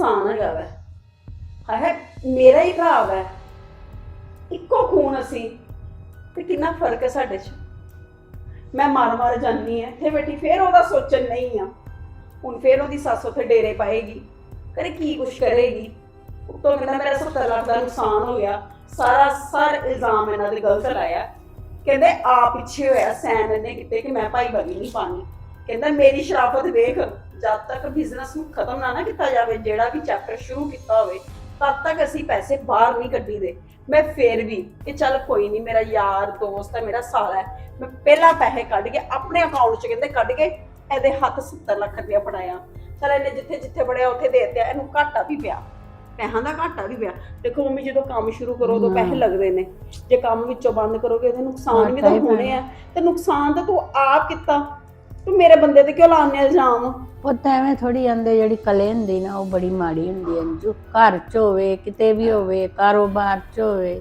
ਨੁਕਸਾਨ ਹੈਗਾ ਵੈ। ਹਾਏ ਹਾਏ, ਮੇਰਾ ਹੀ ਭਰਾ ਵੈ। ਇੱਕੋ ਖੂਨ ਅਸੀਂ, ਤੇ ਕਿੰਨਾ ਫ਼ਰਕ ਹੈ ਸਾਡੇ 'ਚ। ਮੈਂ ਮਾਰ ਮਾਰ ਜਾਨੀ ਐ ਇੱਥੇ ਬੈਠੀ ਫੇਰ ਉਹਦਾ ਸੋਚਣ ਨਹੀਂ ਆ। ਹੁਣ ਫੇਰ ਉਹਦੀ ਸੱਸ ਉੱਥੇ ਡੇਰੇ ਪਾਏਗੀ ਕਰੇ ਕੀ ਕੁਛ ਕਰੇਗੀ। ਉੱਤੋਂ ਕਹਿੰਦਾ ਮੇਰਾ 70 ਲੱਖ ਦਾ ਨੁਕਸਾਨ ਹੋ ਗਿਆ। ਸਾਰਾ ਸਾਰ ਇਲਜ਼ਾਮ ਇਹਨਾਂ ਦੇ ਗਲਤ ਲਾਇਆ। ਕਹਿੰਦੇ ਆ ਪਿੱਛੇ ਹੋਇਆ, ਸੈਨ ਨੇ ਕਿਤੇ ਕਿ ਮੈਂ ਭਾਈ ਬਗੀ ਨਹੀਂ ਪਾਣੀ ਕਹਿੰਦਾ ਮੇਰੀ ਸ਼ਰਾਫਤ ਵੇਖ ਜਦ ਤੱਕ ਬਿਜ਼ਨਸ ਨੂੰ ਖਤਮ ਨਾ ਨਾ ਕੀਤਾ ਜਾਵੇ ਜਿਹੜਾ ਵੀ ਚੈਪਟਰ ਸ਼ੁਰੂ ਕੀਤਾ ਹੋਵੇ ਤਦ ਤੱਕ ਅਸੀਂ ਪੈਸੇ ਬਾਹਰ ਨਹੀਂ ਕੱਢੀਦੇ। ਮੈਂ ਫੇਰ ਵੀ ਕਿ ਚੱਲ ਕੋਈ ਨਹੀਂ ਮੇਰਾ ਯਾਰ ਦੋਸਤ ਹੈ ਮੇਰਾ ਸਾਲਾ ਹੈ ਮੈਂ ਪਹਿਲਾਂ ਪੈਸੇ ਕੱਢ ਕੇ ਆਪਣੇ ਅਕਾਊਂਟ 'ਚ ਕਹਿੰਦੇ ਕੱਢ ਕੇ ਇਹਦੇ ਹੱਥ 70 ਲੱਖ ਰੁਪਇਆ ਫੜਾਇਆ। ਚਲ ਇਹਨੇ ਜਿੱਥੇ ਜਿੱਥੇ ਫੜਿਆ ਉੱਥੇ ਦੇ ਦਿੱਤਾ ਇਹਨੂੰ ਘਾਟਾ ਵੀ ਪਿਆ। ਪੈਸਿਆਂ ਦਾ ਘਾਟਾ ਵੀ ਪਿਆ। ਦੇਖੋ ਮੰਮੀ ਜਦੋਂ ਕੰਮ ਸ਼ੁਰੂ ਕਰੋ ਉਦੋਂ ਪੈਸੇ ਲੱਗਦੇ ਨੇ। ਜੇ ਕੰਮ ਵਿੱਚੋਂ ਬੰਦ ਕਰੋਗੇ ਉਹਦੇ ਨੁਕਸਾਨ ਵੀ ਤਾਂ ਹੋਣੇ ਆ। ਤੇ ਨੁਕਸਾਨ ਤਾਂ ਤੂੰ ਆਪ ਕੀਤਾ। ਤੂੰ ਮੇਰੇ ਬੰਦੇ ਤੇ ਕਿਉਂ ਲਾਉਂਦੇ ਇਲਜ਼ਾਮ? ਉਹ ਤਾਂ ਐਵੇਂ ਥੋੜੀ ਜਾਂਦੇ ਜਿਹੜੀ ਕਲੇ ਹੁੰਦੀ ਨਾ ਉਹ ਬੜੀ ਮਾੜੀ ਹੁੰਦੀ ਹੈ ਅੰਜੂ। ਘਰ 'ਚ ਹੋਵੇ ਕਿਤੇ ਵੀ ਹੋਵੇ ਕਾਰੋਬਾਰ 'ਚ ਹੋਵੇ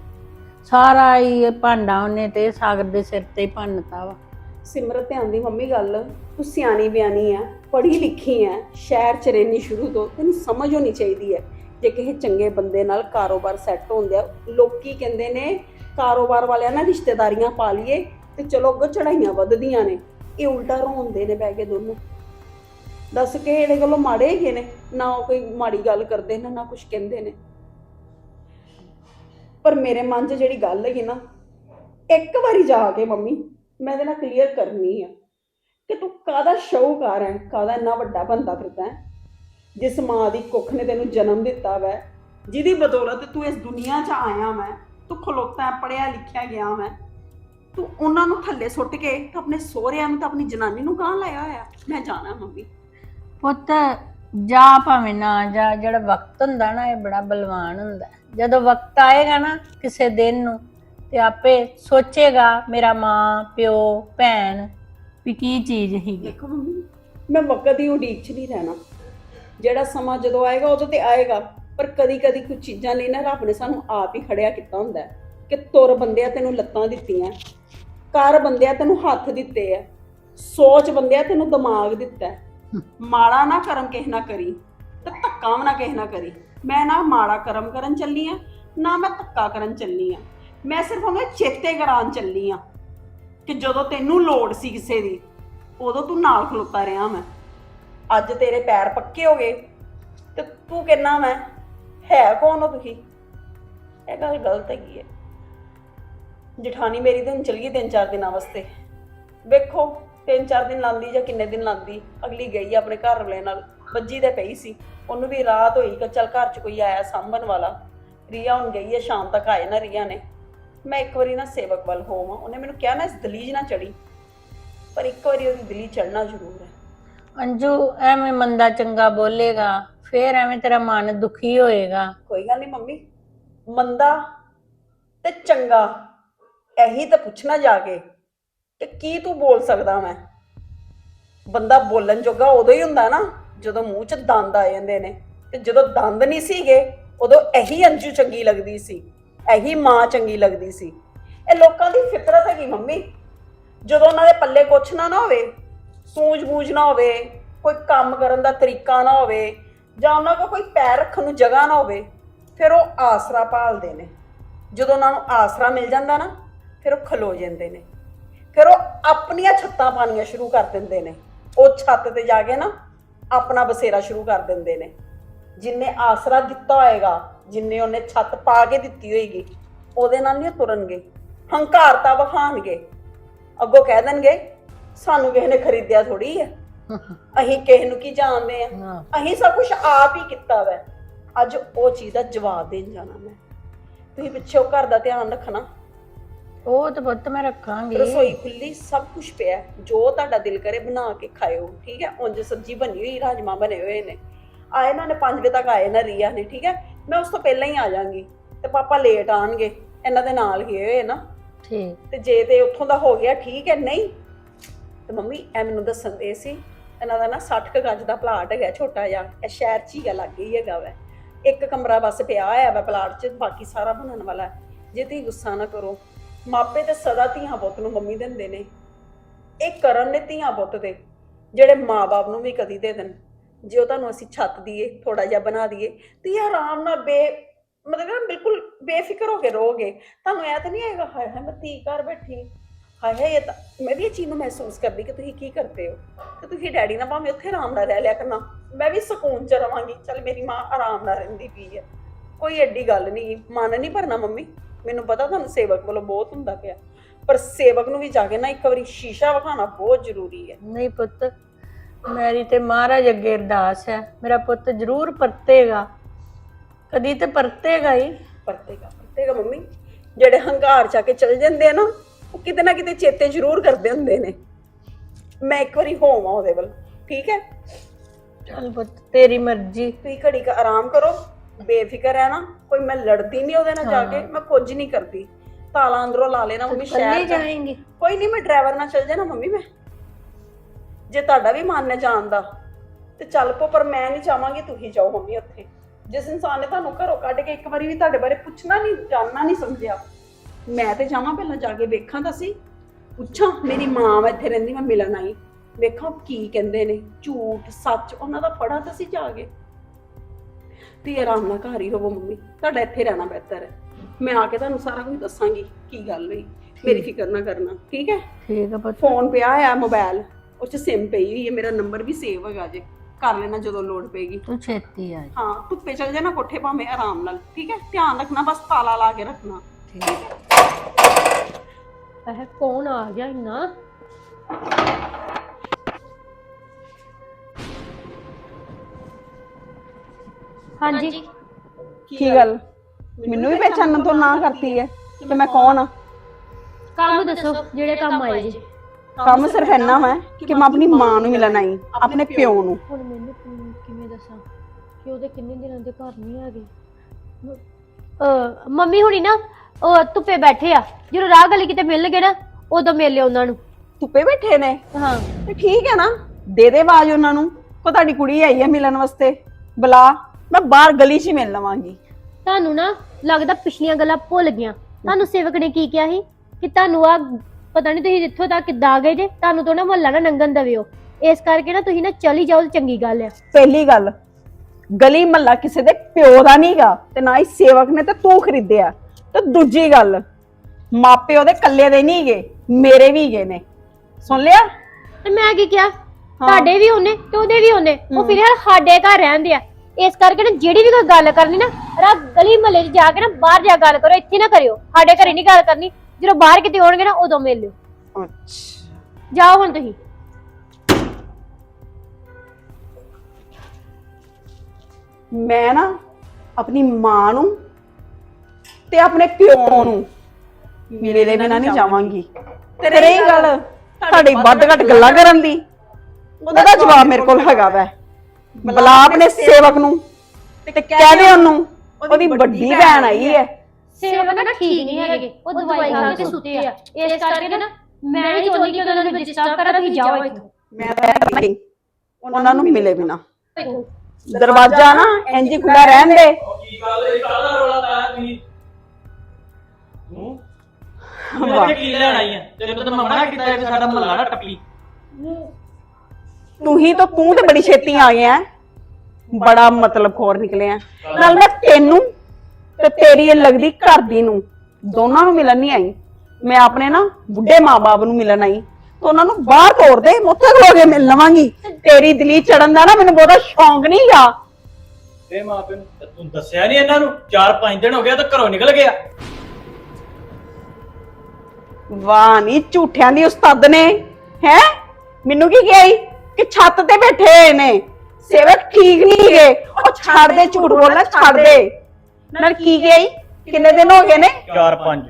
ਸਾਰਾ ਹੀ ਭਾਂਡਾ ਉਹਨੇ ਤੇ ਸਾਗਰ ਦੇ ਸਿਰ ਤੇ ਹੀ ਭੰਨਤਾ ਵਾ। ਸਿਮਰਤ ਧਿਆਨ ਦੀ ਮੰਮੀ ਗੱਲ ਤੂੰ ਸਿਆਣੀ ਬਿਆਨੀ ਆ ਪੜ੍ਹੀ ਲਿਖੀ ਆ ਸ਼ਹਿਰ ਚ ਰਹਿਣੀ ਸ਼ੁਰੂ ਤੋਂ ਤੈਨੂੰ ਸਮਝ ਹੋਣੀ ਚਾਹੀਦੀ ਹੈ ਜੇ ਕਿਸੇ ਚੰਗੇ ਬੰਦੇ ਨਾਲ ਕਾਰੋਬਾਰ ਸੈੱਟ ਹੁੰਦੇ ਲੋਕੀ ਕਹਿੰਦੇ ਨੇ ਕਾਰੋਬਾਰ ਵਾਲਿਆਂ ਨਾਲ ਰਿਸ਼ਤੇਦਾਰੀਆਂ ਪਾ ਲਈਏ ਤੇ ਚਲੋ ਅੱਗੋਂ ਚੜਾਈਆਂ ਵੱਧਦੀਆਂ ਨੇ। ਇਹ ਉਲਟਾ ਰੋਂਦੇ ਨੇ ਬਹਿ ਕੇ ਦੋਨੋਂ। ਦੱਸ ਕੇ ਇਹਦੇ ਕੋਲੋਂ ਮਾੜੇ ਹੈਗੇ ਨੇ, ਨਾ ਉਹ ਕੋਈ ਮਾੜੀ ਗੱਲ ਕਰਦੇ ਨੇ, ਨਾ ਕੁਝ ਕਹਿੰਦੇ ਨੇ। ਪਰ ਮੇਰੇ ਮਨ 'ਚ ਜਿਹੜੀ ਗੱਲ ਹੈਗੀ ਨਾ, ਇੱਕ ਵਾਰੀ ਜਾ ਕੇ ਮੰਮੀ, ਮੈਂ ਇਹਦੇ ਨਾਲ ਕਲੀਅਰ ਕਰਨੀ ਆ ਕਿ ਤੂੰ ਕਾਦਾ ਸ਼ੌਹਕਾਰ ਹੈ ਕਾਦਾ ਇੰਨਾ ਵੱਡਾ ਬੰਦਾ ਫਿਰਦਾ ਹੈ ਜਿਸ ਮਾਂ ਦੀ ਕੁੱਖ ਨੇ ਤੈਨੂੰ ਜਨਮ ਦਿੱਤਾ ਵੈ, ਜਿਹਦੀ ਬਦੌਲਤ ਤੂੰ ਇਸ ਦੁਨੀਆ 'ਚ ਆਇਆ ਮੈਂ ਤੂੰ ਖਲੋਤਾ ਪੜਿਆ ਲਿਖਿਆ ਗਿਆ ਮੈਂ ਤੂੰ ਉਹਨਾਂ ਨੂੰ ਥੱਲੇ ਸੁੱਟ ਕੇ ਤਾਂ ਆਪਣੇ ਸਹੁਰਿਆਂ ਨੂੰ ਤਾਂ ਆਪਣੀ ਜਨਾਨੀ ਨੂੰ ਕਾਂ ਲਾਇਆ ਹੋਇਆ? ਮੈਂ ਜਾਣਾ ਮੰਮੀ। ਪੁੱਤ ਜਾ ਭਾਵੇਂ ਨਾ ਜਾ ਜਿਹੜਾ ਵਕਤ ਹੁੰਦਾ ਨਾ ਇਹ ਬੜਾ ਬਲਵਾਨ ਹੁੰਦਾ। ਜਦੋਂ ਵਕਤ ਆਏਗਾ ਨਾ ਕਿਸੇ ਦਿਨ ਨੂੰ ਤੇ ਆਪੇ ਸੋਚੇਗਾ ਮੇਰਾ ਮਾਂ ਪਿਓ ਭੈਣ ਵੀ ਕੀ ਚੀਜ਼ ਹੈਗੀ ਦੇਖੋ ਮੰਮੀ ਮੈਂ ਵਕਤ ਦੀ ਉਡੀਕ 'ਚ ਨਹੀਂ ਰਹਿਣਾ। ਜਿਹੜਾ ਸਮਾਂ ਜਦੋਂ ਆਏਗਾ ਉਦੋਂ ਤੇ ਆਏਗਾ। ਪਰ ਕਦੀ ਕਦੀ ਕੁਝ ਚੀਜ਼ਾਂ ਲਈ ਨਾ ਰੱਬ ਨੇ ਸਾਨੂੰ ਆਪ ਹੀ ਖੜਿਆ ਕੀਤਾ ਹੁੰਦਾ ਹੈ ਕਿ ਤੁਰ ਬੰਦਿਆ ਤੈਨੂੰ ਲੱਤਾਂ ਦਿੱਤੀਆਂ। ਕਰ ਬੰਦਿਆ ਤੈਨੂੰ ਹੱਥ ਦਿੱਤੇ ਆ ਸੋਚ ਬੰਦਿਆ ਤੈਨੂੰ ਦਿਮਾਗ ਦਿੱਤਾ ਹੈ। ਮਾੜਾ ਨਾ ਕਰਮ ਕਿਸੇ ਨਾ ਕਰੀ ਤੇ ਧੱਕਾ ਵੀ ਨਾ ਕਿਸੇ ਨਾ ਕਰੀ। ਮੈਂ ਨਾ ਮਾੜਾ ਕਰਮ ਕਰਨ ਚੱਲੀ ਆ ਨਾ ਮੈਂ ਧੱਕਾ ਕਰਨ ਚੱਲੀ ਆ। ਮੈਂ ਸਿਰਫ ਉਹਨੂੰ ਚੇਤੇ ਕਰਾਉਣ ਚੱਲੀ ਆ ਕਿ ਜਦੋਂ ਤੈਨੂੰ ਲੋੜ ਸੀ ਕਿਸੇ ਦੀ ਉਦੋਂ ਤੂੰ ਨਾਲ ਖਲੋਤਾ ਰਿਹਾ ਮੈਂ। ਅੱਜ ਤੇਰੇ ਪੈਰ ਪੱਕੇ ਹੋ ਗਏ ਤੇ ਤੂੰ ਕਹਿੰਦਾ ਮੈਂ? ਹੈ ਕੌਣ ਹੋ ਤੁਸੀਂ? ਇਹ ਗੱਲ ਗਲਤ ਹੈਗੀ ਹੈ। ਜਠਾਣੀ ਮੇਰੀ ਤੇ ਹੁਣ ਚਲ ਗਈ ਤਿੰਨ ਚਾਰ ਦਿਨਾਂ ਵਾਸਤੇ। ਵੇਖੋ ਤਿੰਨ ਚਾਰ ਦਿਨ ਲਾਂਦੀ ਜਾਂ ਕਿੰਨੇ ਦਿਨ ਲਾਂਦੀ ਅਗਲੀ ਗਈ ਆਪਣੇ ਘਰ ਵਾਲੇ ਨਾਲ ਵੱਜੀ ਤੇ ਪਈ ਸੀ। ਉਹਨੂੰ ਵੀ ਰਾਤ ਹੋਈ ਕਿ ਚੱਲ ਘਰ 'ਚ ਕੋਈ ਆਇਆ ਸਾਂਭਣ ਵਾਲਾ। ਰੀਆ ਹੁਣ ਗਈ ਹੈ ਸ਼ਾਮ ਤੱਕ ਆਏ ਨਾ ਰੀਆ ਨੇ। ਮੈਂ ਇੱਕ ਵਾਰੀ ਨਾ ਸੇਵਕ ਵੱਲ ਹੋਵਾਂ ਉਹਨੇ ਮੈਨੂੰ ਕਿਹਾ ਨਾ ਇਸ ਦਲੀਜ ਨਾ ਚੜੀ। ਪਰ ਇੱਕ ਵਾਰੀ ਉਹਦੀ ਦਲੀ ਚੜਨਾ ਜ਼ਰੂਰ ਹੈ। ਅੰਜੂ ਐਵੇਂ ਮੰਦਾ ਚੰਗਾ ਬੋਲੇਗਾ ਫੇਰ ਐਵੇਂ ਤੇਰਾ ਮਨ ਦੁਖੀ ਹੋਏਗਾ। ਕੋਈ ਗੱਲ ਨਹੀਂ ਮੰਮੀ ਮੰਦਾ ਤੇ ਚੰਗਾ। ਇਹੀ ਤਾਂ ਪੁੱਛਣਾ ਜਾ ਕੇ ਕਿ ਕੀ ਤੂੰ ਬੋਲ ਸਕਦਾ ਮੈਂ? ਬੰਦਾ ਬੋਲਣ ਜੋਗਾ ਉਦੋਂ ਹੀ ਹੁੰਦਾ ਨਾ, ਜਦੋਂ ਮੂੰਹ 'ਚ ਦੰਦ ਆ ਜਾਂਦੇ ਨੇ ਤੇ ਜਦੋਂ ਦੰਦ ਨਹੀਂ ਸੀਗੇ, ਉਦੋਂ ਇਹੀ ਅੰਜੂ ਚੰਗੀ ਲੱਗਦੀ ਸੀ, ਇਹੀ ਮਾਂ ਚੰਗੀ ਲੱਗਦੀ ਸੀ। ਇਹ ਲੋਕਾਂ ਦੀ ਫਿਤਰਤ ਹੈਗੀ ਮੰਮੀ। ਜਦੋਂ ਉਹਨਾਂ ਦੇ ਪੱਲੇ ਕੁਛ ਨਾ ਨਾ ਹੋਵੇ, ਸੂਝ-ਬੂਝ ਨਾ ਹੋਵੇ, ਕੋਈ ਕੰਮ ਕਰਨ ਦਾ ਤਰੀਕਾ ਨਾ ਹੋਵੇ, ਜਾਂ ਉਹਨਾਂ ਕੋਲ ਕੋਈ ਪੈਰ ਰੱਖਣ ਨੂੰ ਜਗ੍ਹਾ ਨਾ ਹੋਵੇ, ਫਿਰ ਉਹ ਆਸਰਾ ਭਾਲਦੇ ਨੇ। ਜਦੋਂ ਉਹਨਾਂ ਨੂੰ ਆਸਰਾ ਮਿਲ ਜਾਂਦਾ ਨਾ ਫਿਰ ਉਹ ਖਲੋ ਜਾਂਦੇ ਨੇ। ਫਿਰ ਉਹ ਆਪਣੀਆਂ ਛੱਤਾਂ ਪਾਣੀਆਂ ਸ਼ੁਰੂ ਕਰ ਦਿੰਦੇ ਨੇ। ਉਹ ਛੱਤ ਤੇ ਜਾ ਕੇ ਨਾ ਆਪਣਾ ਬਸੇਰਾ ਸ਼ੁਰੂ ਕਰ ਦਿੰਦੇ ਨੇ। ਜਿੰਨੇ ਆਸਰਾ ਦਿੱਤਾ ਹੋਏਗਾ ਜਿੰਨੇ ਉਹਨੇ ਛੱਤ ਪਾ ਕੇ ਦਿੱਤੀ ਹੋਏਗੀ ਉਹਦੇ ਨਾਲ ਨਹੀਂ ਉਹ ਤੁਰਨਗੇ। ਹੰਕਾਰਤਾ ਵਿਖਾਣਗੇ ਅੱਗੋਂ ਕਹਿ ਦੇਣਗੇ ਸਾਨੂੰ ਕਿਸੇ ਨੇ ਖਰੀਦਿਆ ਥੋੜੀ ਹੈ ਅਸੀਂ ਕਿਸੇ ਨੂੰ ਕੀ ਜਾਣਦੇ ਆ? ਹਾਂ। ਅਸੀਂ ਸਭ ਕੁਝ ਆਪ ਹੀ ਕੀਤਾ ਵੈ। ਅੱਜ ਉਹ ਚੀਜ਼ ਦਾ ਜਵਾਬ ਦੇਣ ਜਾਣਾ ਮੈਂ। ਤੁਸੀਂ ਪਿੱਛੇ ਉਹ ਘਰ ਦਾ ਧਿਆਨ ਰੱਖਣਾ। ਉਹ ਤਾਂ ਪੁੱਤ ਮੈਂ ਰੱਖਾਂਗੀ। ਰਸੋਈ ਖੁੱਲੀ ਸਭ ਕੁਝ ਪਿਆ। ਹੈ। ਜੋ ਤੁਹਾਡਾ ਦਿਲ ਕਰੇ ਬਣਾ ਕੇ ਖਾਇਓ ਠੀਕ ਹੈ? ਉਂਝ ਸਬਜ਼ੀ ਬਣੀ ਹੋਈ ਰਾਜਮਾ ਬਣੇ ਹੋਏ ਨੇ। ਆਏ ਨਾ ਨੇ 5 ਵਜੇ ਤੱਕ ਆਏ ਨਾ ਰੀਆ ਨੇ ਠੀਕ ਹੈ? ਮੈਂ ਉਸ ਤੋਂ ਪਹਿਲਾਂ ਹੀ ਆ ਜਾਾਂਗੀ ਤੇ ਪਾਪਾ ਲੇਟ ਆਣਗੇ ਇਹਨਾਂ ਦੇ ਨਾਲ ਹੀ ਹੋਏ ਨਾ। ਠੀਕ। ਤੇ ਜੇ ਤੇ ਉੱਥੋਂ ਦਾ ਹੋ ਗਿਆ ਠੀਕ ਹੈ? ਨਹੀਂ। ਤੇ ਮੰਮੀ ਐ ਮੈਨੂੰ ਦੱਸਣ ਦੇ ਸੀ ਇਹਨਾਂ ਦਾ ਨਾ 60 ਕੁ ਗਜ ਦਾ ਪਲਾਟ ਹੈਗਾ ਛੋਟਾ ਜਿਹਾ। ਇਹ ਸ਼ਹਿਰ 'ਚ ਹੀ ਗਾ ਲੱਗ ਹੀ ਹੈਗਾ ਵੈ। ਇੱਕ ਕਮਰਾ ਬਸ ਪਿਆ ਹੋਇਆ ਵਾ ਪਲਾਟ 'ਚ ਬਾਕੀ ਸਾਰਾ ਬਣਨ ਵਾਲਾ। ਹੈ। ਜੇ ਤੁਸੀਂ ਗੁੱਸਾ ਨਾ ਕਰੋ। ਮਾਪੇ ਤੇ ਸਦਾ ਧੀਆਂ ਪੁੱਤ ਨੂੰ ਮੰਮੀ ਦਿੰਦੇ ਨੇ। ਇਹ ਕਰਨ ਨੇ ਧੀਆਂ ਪੁੱਤ ਦੇ ਜਿਹੜੇ ਮਾਪੇ ਨੂੰ ਵੀ ਕਦੀ ਦੇ ਦੇਣ। ਜੇ ਉਹ ਤੁਹਾਨੂੰ ਅਸੀਂ ਛੱਤ ਦਈਏ ਥੋੜਾ ਜਿਹਾ ਬਣਾ ਦੀਏ, ਤੇ ਇਹ ਆਰਾਮ ਨਾਲ ਬੇ, ਮਤਲਬ ਨਾ ਬਿਲਕੁਲ ਬੇਫਿਕਰ ਹੋ ਕੇ ਰਹੋਗੇ ਤੁਹਾਨੂੰ ਐ ਤਾਂ ਨਹੀਂ ਆਏਗਾ, ਹਾਏ ਹਾਏ, ਮੈਂ ਧੀ ਘਰ ਬੈਠੀ ਹਾਏ ਹਾਏ, ਇਹ ਤਾਂ, ਮੈਂ ਵੀ ਇਹ ਚੀਜ਼ ਨੂੰ ਮਹਿਸੂਸ ਕਰਦੀ ਕਿ ਤੁਸੀਂ ਕੀ ਕਰਦੇ ਹੋ? ਤੇ ਤੁਸੀਂ ਡੈਡੀ ਨਾਲ ਭਾਵੇਂ ਉੱਥੇ ਆਰਾਮ ਨਾਲ ਰਹਿ ਲਿਆ ਕਰਨਾ। ਮੈਂ ਵੀ ਸਕੂਨ ਚ ਰਵਾਂਗੀ। ਚਲ ਮੇਰੀ ਮਾਂ ਆਰਾਮ ਨਾਲ ਰਹਿੰਦੀ ਪਈ ਹੈ। ਕੋਈ ਐਡੀ ਗੱਲ ਨਹੀਂ। ਮਨ ਨਹੀਂ ਭਰਨਾ ਮੰਮੀ। ਮੈਨੂੰ ਪਤਾ ਤੁਹਾਨੂੰ ਸੇਵਕ ਵੱਲੋਂ ਬਹੁਤ ਹੁੰਦਾ ਪਿਆ। ਪਰ ਸੇਵਕ ਨੂੰ ਵੀ ਜਾ ਕੇ ਨਾ ਇੱਕ ਵਾਰੀ ਸ਼ੀਸ਼ਾ ਵਿਖਾਉਣਾ ਬਹੁਤ ਜ਼ਰੂਰੀ ਹੈ। ਨਹੀਂ ਪੁੱਤ ਮੇਰੀ ਤੇ ਮਹਾਰਾਜ ਅੱਗੇ ਅਰਦਾਸ ਹੈ। ਮੇਰਾ ਪੁੱਤ ਜ਼ਰੂਰ ਪਰਤੇਗਾ। ਕਦੀ ਤੇ ਪਰਤੇਗਾ ਹੀ। ਪਰਤੇਗਾ ਪਰਤੇਗਾ ਮੰਮੀ। ਜਿਹੜੇ ਹੰਕਾਰ ਚ ਕੇ ਚਲ ਜਾਂਦੇ ਆ ਨਾ ਉਹ ਕਿਤੇ ਨਾ ਕਿਤੇ ਚੇਤੇ ਜ਼ਰੂਰ ਕਰਦੇ ਹੁੰਦੇ ਨੇ। ਮੈਂ ਇੱਕ ਵਾਰੀ ਹੋਵਾਂ ਉਹਦੇ ਵੱਲ। ਠੀਕ ਹੈ? ਚੱਲ ਪੁੱਤ ਤੇਰੀ ਮਰਜ਼ੀ। ਤੁਸੀਂ ਘੜੀ ਕ ਆਰਾਮ ਕਰੋ। ਬੇਫਿਕਰ ਹੈ ਨਾ ਕੋਈ ਮੈਂ ਲੜਦੀ ਨਹੀਂ ਉਹਦੇ ਨਾਲ ਜਾ ਕੇ ਮੈਂ ਕੁਝ ਨਹੀਂ ਕਰਦੀ। ਤਾਲਾ ਅੰਦਰੋਂ ਲਾ ਲੈਣਾ ਮੰਮੀ ਸ਼ਹਿਰ ਚ। ਜਾਏਂਗੇ? ਕੋਈ ਨਹੀਂ ਮੈਂ ਡਰਾਈਵਰ ਨਾਲ ਚੱਲ ਜਾਣਾ ਮੰਮੀ ਮੈਂ। ਜੇ ਤੁਹਾਡਾ ਵੀ ਮਨ ਹੈ ਜਾਣ ਦਾ ਤੇ ਚੱਲ ਪੋ ਪਰ ਮੈਂ ਨਹੀਂ ਚਾਹਾਂਗੀ ਤੁਸੀਂ ਜਾਓ ਮੰਮੀ ਉੱਥੇ। ਜਿਸ ਇਨਸਾਨ ਨੇ ਤੁਹਾਨੂੰ ਘਰੋਂ ਕੱਢ ਕੇ ਇੱਕ ਵਾਰੀ ਵੀ ਤੁਹਾਡੇ ਬਾਰੇ ਪੁੱਛਣਾ ਨਹੀਂ ਜਾਣਨਾ ਨਹੀਂ ਸਮਝਿਆ ਮੈਂ ਤੇ ਜਾਵਾਂ ਪਹਿਲਾਂ ਜਾ ਕੇ ਵੇਖਾਂ ਤਾਂ ਸੀ ਪੁੱਛਾਂ ਮੇਰੀ ਮਾਂ ਵਾ ਇੱਥੇ ਰਹਿੰਦੀ ਮੈਂ ਮਿਲਣ ਆਈ। ਵੇਖਾਂ ਕੀ ਕਹਿੰਦੇ ਨੇ ਝੂਠ ਸੱਚ ਉਹਨਾਂ ਦਾ ਫੜਾ ਤਾਂ ਸੀ ਜਾ ਕੇ। ਤੇ ਆਰਾਮ ਨਾਲ ਘਰ ਹੀ ਹੋਵੋ ਮੰਮੀ। ਤੁਹਾਡਾ ਇੱਥੇ ਰਹਿਣਾ ਬਿਹਤਰ ਹੈ। ਮੈਂ ਆ ਕੇ ਤੁਹਾਨੂੰ ਸਾਰਾ ਕੁਝ ਦੱਸਾਂਗੀ ਕੀ ਗੱਲ ਹੋਈ। ਮੇਰੀ ਫਿਕਰ ਨਾ ਕਰਨਾ ਠੀਕ ਹੈ? ਠੀਕ ਹੈ ਪੁੱਤ। ਫੋਨ ਪਿਆ ਆ ਮੋਬਾਈਲ ਉਹ ਚ ਸਿਮ ਪਈ ਹੋਈ ਹੈ ਮੇਰਾ ਨੰਬਰ ਵੀ ਸੇਵ ਹੈਗਾ ਜੇ। ਕਰ ਲੈਣਾ ਜਦੋਂ ਲੋੜ ਪਏਗੀ। ਤੂੰ ਛੇਤੀ ਆ ਹਾਂ ਧੁੱਪੇ ਚਲ ਜਾਣਾ ਕੋਠੇ ਭਾਵੇਂ ਆਰਾਮ ਨਾਲ ਠੀਕ ਹੈ? ਧਿਆਨ ਰੱਖਣਾ ਬਸ ਤਾਲਾ ਲਾ ਕੇ ਰੱਖਣਾ। ਇਹ ਕੌਣ ਆ ਗਿਆ ਇੰਨਾ। ਹਾਂਜੀ। ਕੀ ਗੱਲ? ਮੈਨੂੰ ਵੀ ਪਹਿਚਾਨਣ ਤੋਂ ਨਾ ਕਰਤੀ ਹੈ ਕਿ ਮੈਂ ਕੌਣ ਆ? ਕੰਮ ਦੱਸੋ ਜਿਹੜੇ ਕੰਮ ਆਏ ਜੀ। ਕੰਮ ਸਿਰਫ ਇੰਨਾ ਵਾ ਕਿ ਮੈਂ ਆਪਣੀ ਮਾਂ ਨੂੰ ਮਿਲਣ ਆਈ ਆਪਣੇ ਪਿਓ ਨੂੰ। ਹੁਣ ਮੈਨੂੰ ਕੀ- ਕਿਵੇਂ ਦੱਸਾਂ? ਕਿ ਉਹਦੇ ਕਿੰਨੇ ਦਿਨਾਂ ਦੇ ਘਰ ਨਹੀਂ ਹੈਗੇ? ਅ ਮੰਮੀ ਹੁਣੀ ਨਾ ਉਹ ਧੁੱਪੇ ਬੈਠੇ ਆ। ਜਦੋਂ ਰਾਹ ਗਲੀ ਕਿਤੇ ਮਿਲ ਗਏ ਨਾ ਉਦੋਂ ਮਿਲ ਲਿਓ ਉਹਨਾਂ ਨੂੰ। ਧੁੱਪੇ ਬੈਠੇ ਨੇ? ਹਾਂ। ਤੇ ਠੀਕ ਹੈ ਨਾ ਦੇ ਦੇ ਆਵਾਜ਼ ਉਹਨਾਂ ਨੂੰ ਕੋ ਤੁਹਾਡੀ ਕੁੜੀ ਆਈ ਹੈ ਮਿਲਣ ਵਾਸਤੇ? ਬੁਲਾ। ਮੈਂ ਬਾਹਰ ਗਲੀ 'ਚ ਹੀ ਮਿਲ ਲਵਾਂਗੀ। ਤੁਹਾਨੂੰ ਨਾ ਲੱਗਦਾ ਪਿਛਲੀਆਂ ਗੱਲਾਂ ਭੁੱਲ ਗਈਆਂ। ਤੁਹਾਨੂੰ ਸੇਵਕ ਨੇ ਕੀ ਕਿਹਾ ਸੀ? ਕਿ ਤੁਹਾਨੂੰ ਆ ਪਤਾ ਨਹੀਂ ਤੁਸੀਂ ਜਿੱਥੋਂ ਤੱਕ ਕਿੱਦਾਂ ਆ ਗਏ ਜੇ ਤੁਹਾਨੂੰ ਤੋਂ ਨਾ ਮੁਹੱਲਾ ਨਾ ਨੰਗਨ ਦਵਿਓ। ਇਸ ਕਰਕੇ ਨਾ ਤੁਸੀਂ ਨਾ ਚਲੀ ਜਾਓ ਤੇ ਚੰਗੀ ਗੱਲ ਆ। ਪਹਿਲੀ ਗੱਲ ਗਲੀ ਮਹੱਲਾ ਕਿਸੇ ਦੇ ਪਿਓ ਦਾ ਨਹੀਂਗਾ ਤੇ ਨਾ ਹੀ ਸੇਵਕ ਨੇ ਤੇ ਤੂੰ ਖਰੀਦਿਆ। ਤੇ ਦੂਜੀ ਗੱਲ ਮਾਪੇ ਉਹਦੇ ਕੱਲੇ ਦੇ ਨਹੀਂਗੇ ਮੇਰੇ ਵੀ ਹੈਗੇ ਨੇ। ਸੁਣ ਲਿਆ? ਤੇ ਮੈਂ ਕੀ ਕਿਹਾ? ਤੁਹਾਡੇ ਵੀ ਉਹਨੇ ਤੇ ਉਹਦੇ ਵੀ ਉਹਨੇ ਉਹ ਫਿਲਹਾਲ ਸਾਡੇ ਘਰ ਰਹਿੰਦੇ ਆ। ਇਸ ਕਰਕੇ ਨਾ ਜਿਹੜੀ ਵੀ ਕੋਈ ਗੱਲ ਕਰਨੀ ਨਾ ਰਾ ਗਲੀ ਮਹੱਲੇ 'ਚ ਜਾ ਕੇ ਨਾ ਬਾਹਰ ਜਾ ਗੱਲ ਕਰੋ ਇੱਥੇ ਨਾ ਕਰਿਓ। ਸਾਡੇ ਘਰੇ ਨਹੀਂ ਗੱਲ ਕਰਨੀ ਜਦੋਂ ਬਾਹਰ ਕਿਤੇ ਹੋਣਗੇ ਨਾ ਉਦੋਂ ਮਿਲ ਲਿਓ। ਅੱਛਾ। ਜਾਓ ਹੁਣ ਤੁਸੀਂ। ਮੈਂ ਨਾ ਆਪਣੀ ਮਾਂ ਨੂੰ ਤੇ ਆਪਣੇ ਪਿਓ ਨੂੰ ਮੇਰੇ ਦੇ ਬਿਨਾਂ ਨਹੀਂ ਜਾਵਾਂਗੀ। ਤੇ ਰਹੀ ਗੱਲ? ਤੁਹਾਡੀ ਵੱਧ ਘੱਟ ਗੱਲਾਂ ਕਰਨ ਦੀ। ਉਹਦਾ ਜਵਾਬ ਮੇਰੇ ਕੋਲ ਹੈਗਾ ਵੈ। ਬੁਲਾ ਆਪਣੇ ਸੇਵਕ ਨੂੰ ਤੇ ਕਹਿ ਦੇ ਉਹਨੂੰ ਉਹਦੀ ਵੱਡੀ ਭੈਣ ਆਈ ਹੈ। ਸੇਵਕ ਨਾ ਠੀਕ ਨਹੀਂ ਹੈਗੇ ਉਹ ਦਵਾਈ ਖਾ ਕੇ ਸੁੱਤੇ ਆ। ਇਸ ਕਰਕੇ ਨਾ ਮੈਂ ਨਹੀਂ ਚਾਹੁੰਦੀ ਕਿ ਉਹਨਾਂ ਨੂੰ ਡਿਸਟਰਬ ਕਰਾਂ ਤੁਸੀਂ ਜਾਓ ਇੱਥੋਂ ਮੈਂ ਤਾਂ ਨਹੀਂ ਉਹਨਾਂ ਨੂੰ ਮਿਲੇ ਬਿਨਾ। ਦਰਵਾਜ਼ਾ ਨਾ ਇੰਜ ਹੀ ਖੁੱਲਾ ਰਹਿਣ ਦੇ। ਕੀ ਗੱਲ ਇਹ ਕਾਹਦਾ ਰੋਲਾ ਪਾਇਆ ਤੁਸੀਂ ਹੂੰ। ਮੈਂ ਕੀ ਲੈਣ ਆਈ ਆ ਤੈਨੂੰ ਤਾਂ ਮੈਂ ਮਨਾ ਕੀਤਾ ਕਿ ਸਾਡਾ ਮਹੱਲਾ ਨਾ ਟੱਪੀ। ਤੂੰ ਹੀ ਤਾਂ ਤੂੰ ਤੇ ਬੜੀ ਛੇਤੀ ਆ ਹੈਂ। ਬੜਾ ਮਤਲਬ ਖੋਰ ਨਿਕਲਿਆ ਨਾਲ ਮੈਂ ਤੈਨੂੰ ਤੇ ਤੇਰੀ ਇਹ ਲੱਗਦੀ ਘਰ ਦੀ ਨੂੰ ਦੋਨਾਂ ਨੂੰ ਮਿਲਣ ਨਹੀਂ ਆਈ। ਮੈਂ ਆਪਣੇ ਨਾ ਬੁੱਢੇ ਮਾਪੇ ਨੂੰ ਮਿਲਣ ਆਈ। ਤੇ ਉਹਨਾਂ ਨੂੰ ਬਾਹਰ ਤੋੜ ਦੇ ਮੁੱਥੇ ਖਲੋ ਕੇ ਮਿਲ ਲਵਾਂਗੀ। ਤੇਰੀ ਦਲੀ ਚੜਨ ਦਾ ਨਾ ਮੈਨੂੰ ਬਹੁਤਾ ਸ਼ੌਂਕ ਨਹੀਂ ਗਾ। ਤੇ ਮਾਪੇ ਨੂੰ ਤੇ ਤੂੰ ਦੱਸਿਆ ਨਹੀਂ ਇਹਨਾਂ ਨੂੰ 4-5 ਦਿਨ ਹੋ ਗਿਆ ਤਾਂ ਘਰੋਂ ਨਿਕਲ ਗਿਆ। ਵਾਹ ਨੀ ਝੂਠਿਆਂ ਦੀ ਉਸਤਾਦ ਨੇ ਹੈ? ਮੈਨੂੰ ਕੀ ਕਿਹਾ ਈ? ਕਿ ਛੱਤ ਤੇ ਬੈਠੇ ਹੋਏ ਨੇ। ਸੇਵਕ ਠੀਕ ਨਹੀਂ ਗਏ ਉਹ ਛੱਡ ਦੇ ਝੂਠ ਬੋਲਣਾ ਛੱਡ ਦੇ। ਨਾਲ ਕੀ ਕਿਹਾ ਈ ਕਿੰਨੇ ਦਿਨ ਹੋ ਗਏ ਨੇ? 4-5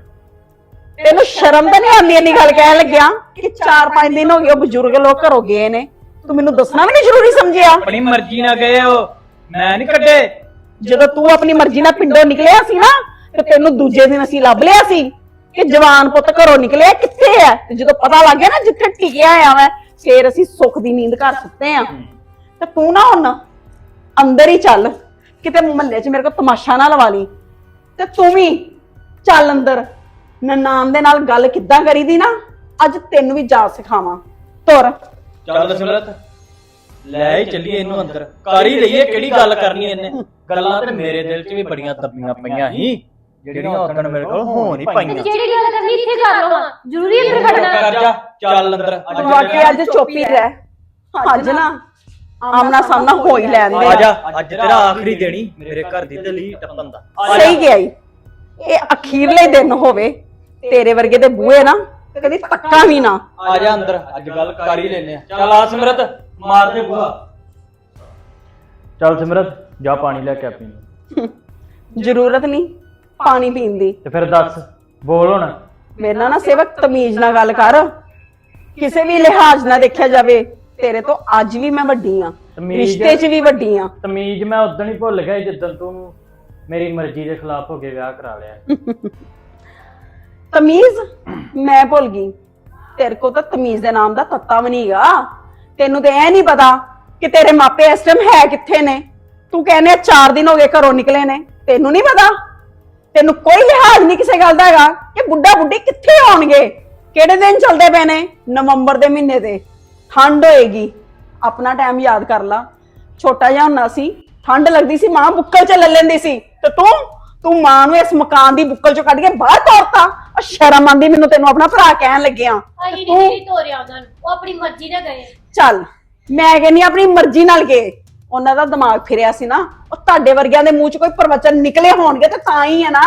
ਤੈਨੂੰ ਸ਼ਰਮ ਤਾਂ ਨਹੀਂ ਆਉਂਦੀ ਇੰਨੀ ਗੱਲ ਕਹਿਣ ਲੱਗਿਆ? ਕਿ 4-5 ਦਿਨ ਹੋ ਗਏ ਉਹ ਬਜ਼ੁਰਗ ਲੋਕ ਘਰੋਂ ਗਏ ਨੇ। ਤੂੰ ਮੈਨੂੰ ਦੱਸਣਾ ਵੀ ਨਹੀਂ ਜ਼ਰੂਰੀ ਸਮਝਿਆ? ਆਪਣੀ ਮਰਜ਼ੀ ਨਾਲ ਗਏ ਹੋ। ਮੈਂ ਨਹੀਂ ਕੱਢੇ। ਜਦੋਂ ਤੂੰ ਆਪਣੀ ਮਰਜ਼ੀ ਨਾਲ ਪਿੰਡੋਂ ਨਿਕਲਿਆ ਸੀ ਨਾ ਤੇ ਤੈਨੂੰ ਦੂਜੇ ਦਿਨ ਅਸੀਂ ਲੱਭ ਲਿਆ ਸੀ ਕਿ ਜਵਾਨ ਪੁੱਤ ਘਰੋਂ ਨਿਕਲਿਆ ਕਿੱਥੇ ਹੈ? ਤੇ ਜਦੋਂ ਪਤਾ ਲੱਗ ਗਿਆ ਨਾ ਜਿੱਥੇ ਟਿਕਿਆ ਆ ਮੈਂ ਫੇਰ ਅਸੀਂ ਸੁੱਖ ਦੀ ਨੀਂਦ ਘਰ ਸੁੱਤੇ ਆ। ਤੇ ਤੂੰ ਨਾ ਹੁਣ ਅੰਦਰ ਹੀ ਚੱਲ, ਕਿਤੇ ਮਹੱਲੇ 'ਚ ਮੇਰੇ ਕੋਲ ਤਮਾਸ਼ਾ ਨਾ ਲਵਾ ਲਈ। ਤੇ ਤੂੰ ਵੀ ਚੱਲ ਅੰਦਰ। ਨਨਾਣ ਦੇ ਨਾਲ ਗੱਲ ਕਿੱਦਾਂ ਕਰੀਦੀ ਨਾ, ਅੱਜ ਤੈਨੂੰ ਵੀ ਜਾ ਸਿਖਾਵਾਂ। ਤੁਰ। ਚੱਲ ਸਿਮਰਤ, ਲੈ ਹੀ ਚੱਲੀਏ ਇਹਨੂੰ ਅੰਦਰ। ਕਰ ਹੀ ਲਈਏ, ਕਿਹੜੀ ਗੱਲ ਕਰਨੀ ਇਹਨੇ? ਗੱਲਾਂ ਤੇ ਮੇਰੇ ਦਿਲ 'ਚ ਵੀ ਬੜੀਆਂ ਦੱਬੀਆਂ ਪਈਆਂ ਸੀ। ਜਿਹੜੀਆਂ ਉਦੋਂ ਮੇਰੇ ਕੋਲ ਹੋ ਨਹੀਂ ਤੇ ਪਾਈਆਂ। ਜਿਹੜੀ ਗੱਲ ਕਰਨੀ ਇੱਥੇ ਕਰ ਲਓ ਹਾਂ। ਜ਼ਰੂਰੀ ਅੰਦਰ ਖੜਨਾ ਕਰ ਜਾ ਚੱਲ ਅੰਦਰ। ਅੱਜ ਵਾਕਿਆ ਅੱਜ ਚੁੱਪ ਹੀ ਰਹਿ। ਅੱਜ ਨਾ ਆਮਨਾ ਸਾਹਮਣਾ ਹੋ ਹੀ ਲੈਣ ਆ ਜਾ ਅੱਜ ਤੇਰਾ ਆਖਰੀ ਦੇਣੀ ਮੇਰੇ ਘਰ ਦੀ ਦਲੀ ਟੱਪਣ ਦਾ। ਸਹੀ ਗਿਆ ਈ ਇਹ ਅਖੀਰਲੇ ਦਿਨ ਹੋਵੇ ਤੇਰੇ ਵਰਗੇ ਦੇ ਬੂਹੇ ਨਾ ਕਦੀ ਤੱਕਾ ਵੀ ਨਾ। ਆ ਜਾ ਅੰਦਰ ਅੱਜ ਗੱਲ ਕਰ ਹੀ ਲੈਨੇ ਆ। ਚੱਲ ਆ ਸਿਮਰਤ ਮਾਰ ਦੇ ਬੂਹਾ। ਚੱਲ ਸਿਮਰਤ ਜਾ ਪਾਣੀ ਲੈ ਕੇ ਆ ਪੀਣ। ਜ਼ਰੂਰਤ ਨਹੀਂ। ਪਾਣੀ ਪੀਣ ਦੀ ਤੇ ਫਿਰ ਦੱਸ ਬੋਲ ਹੁਣ। ਮੇਰੇ ਨਾਲ ਨਾ ਸੇਵਕ ਤਮੀਜ਼ ਨਾਲ ਗੱਲ ਕਰ। ਕਿਸੇ ਵੀ ਲਿਹਾਜ਼ ਨਾਲ ਦੇਖਿਆ ਜਾਵੇ ਤੇਰੇ ਤੋਂ ਅੱਜ ਵੀ ਮੈਂ ਵੱਡੀ ਆ। ਤਮੀਜ਼- ਰਿਸ਼ਤੇ 'ਚ ਵੀ ਵੱਡੀ ਆ। ਤਮੀਜ਼ ਮੈਂ ਉਦੋਂ ਹੀ ਭੁੱਲ ਗਿਆ ਜਿੱਦਣ ਤੂੰ ਮੇਰੀ ਮਰਜ਼ੀ ਦੇ ਖਿਲਾਫ ਹੋ ਕੇ ਵਿਆਹ ਕਰਾ ਲਿਆ। ਤਮੀਜ਼ ਮੈਂ ਭੁੱਲ ਗਈ। ਤੇਰੇ ਕੋ ਤਾਂ ਤਮੀਜ਼ ਦੇ ਨਾਮ ਦਾ ਤੱਤਾ ਵੀ ਨਹੀਂਗਾ ਤੈਨੂੰ ਤੇ ਐ ਨਹੀਂ ਪਤਾ ਕਿ ਤੇਰੇ ਮਾਪੇ ਇਸ ਟਾਈਮ ਹੈ ਕਿੱਥੇ ਨੇ। ਤੂੰ ਕਹਿੰਦੇ 4 ਦਿਨ ਹੋ ਗਏ ਘਰੋਂ ਨਿਕਲੇ ਨੇ। ਤੈਨੂੰ ਨਹੀਂ ਪਤਾ ਤੈਨੂੰ ਕੋਈ ਲਿਹਾਜ਼ ਨਹੀਂ ਕਿਸੇ ਗੱਲ ਦਾ ਹੈਗਾ। ਕਿ ਬੁੱਢਾ ਬੁੱਢੀ ਕਿੱਥੇ ਆਉਣਗੇ? ਕਿਹੜੇ ਦਿਨ ਚੱਲਦੇ ਪਏ ਨੇ? ਨਵੰਬਰ ਦੇ ਮਹੀਨੇ ਦੇ ਠੰਡ ਹੋਏਗੀ। ਆਪਣਾ ਟਾਈਮ ਯਾਦ ਕਰ ਲਾ। ਛੋਟਾ ਜਿਹਾ ਹੁੰਦਾ ਸੀ। ਠੰਡ ਲੱਗਦੀ ਸੀ ਮਾਂ ਬੁੱਕਲ ਚ ਲੈ ਲੈਂਦੀ ਸੀ। ਤੇ ਤੂੰ ਤੂੰ ਮਾਂ ਨੂੰ ਇਸ ਮਕਾਨ ਦੀ ਬੁੱਕਲ ਚੋਂ ਕੱਢ ਕੇ ਬਾਹਰ ਤੋਰਤਾ। ਆ ਸ਼ਰਮ ਆਂਦੀ ਮੈਨੂੰ ਤੈਨੂੰ ਆਪਣਾ ਭਰਾ ਕਹਿਣ ਲੱਗਿਆ। ਅਸੀਂ ਨਹੀਂ ਤੋਰਿਆ ਉਹਨਾਂ ਨੂੰ। ਉਹ ਆਪਣੀ ਮਰਜ਼ੀ ਨਾਲ ਗਏ। ਚੱਲ ਮੈਂ ਕਹਿੰਨੀ ਆਪਣੀ ਮਰਜ਼ੀ ਨਾਲ ਗਏ। ਉਹਨਾਂ ਦਾ ਦਿਮਾਗ ਫਿਰਿਆ ਸੀ ਨਾ ਉਹ ਤੁਹਾਡੇ ਵਰਗਿਆਂ ਦੇ ਮੂੰਹ ਚ ਕੋਈ ਪ੍ਰਵਚਨ ਨਿਕਲੇ ਹੋਣਗੇ ਤੇ ਤਾਂ ਹੀ ਹੈ ਨਾ।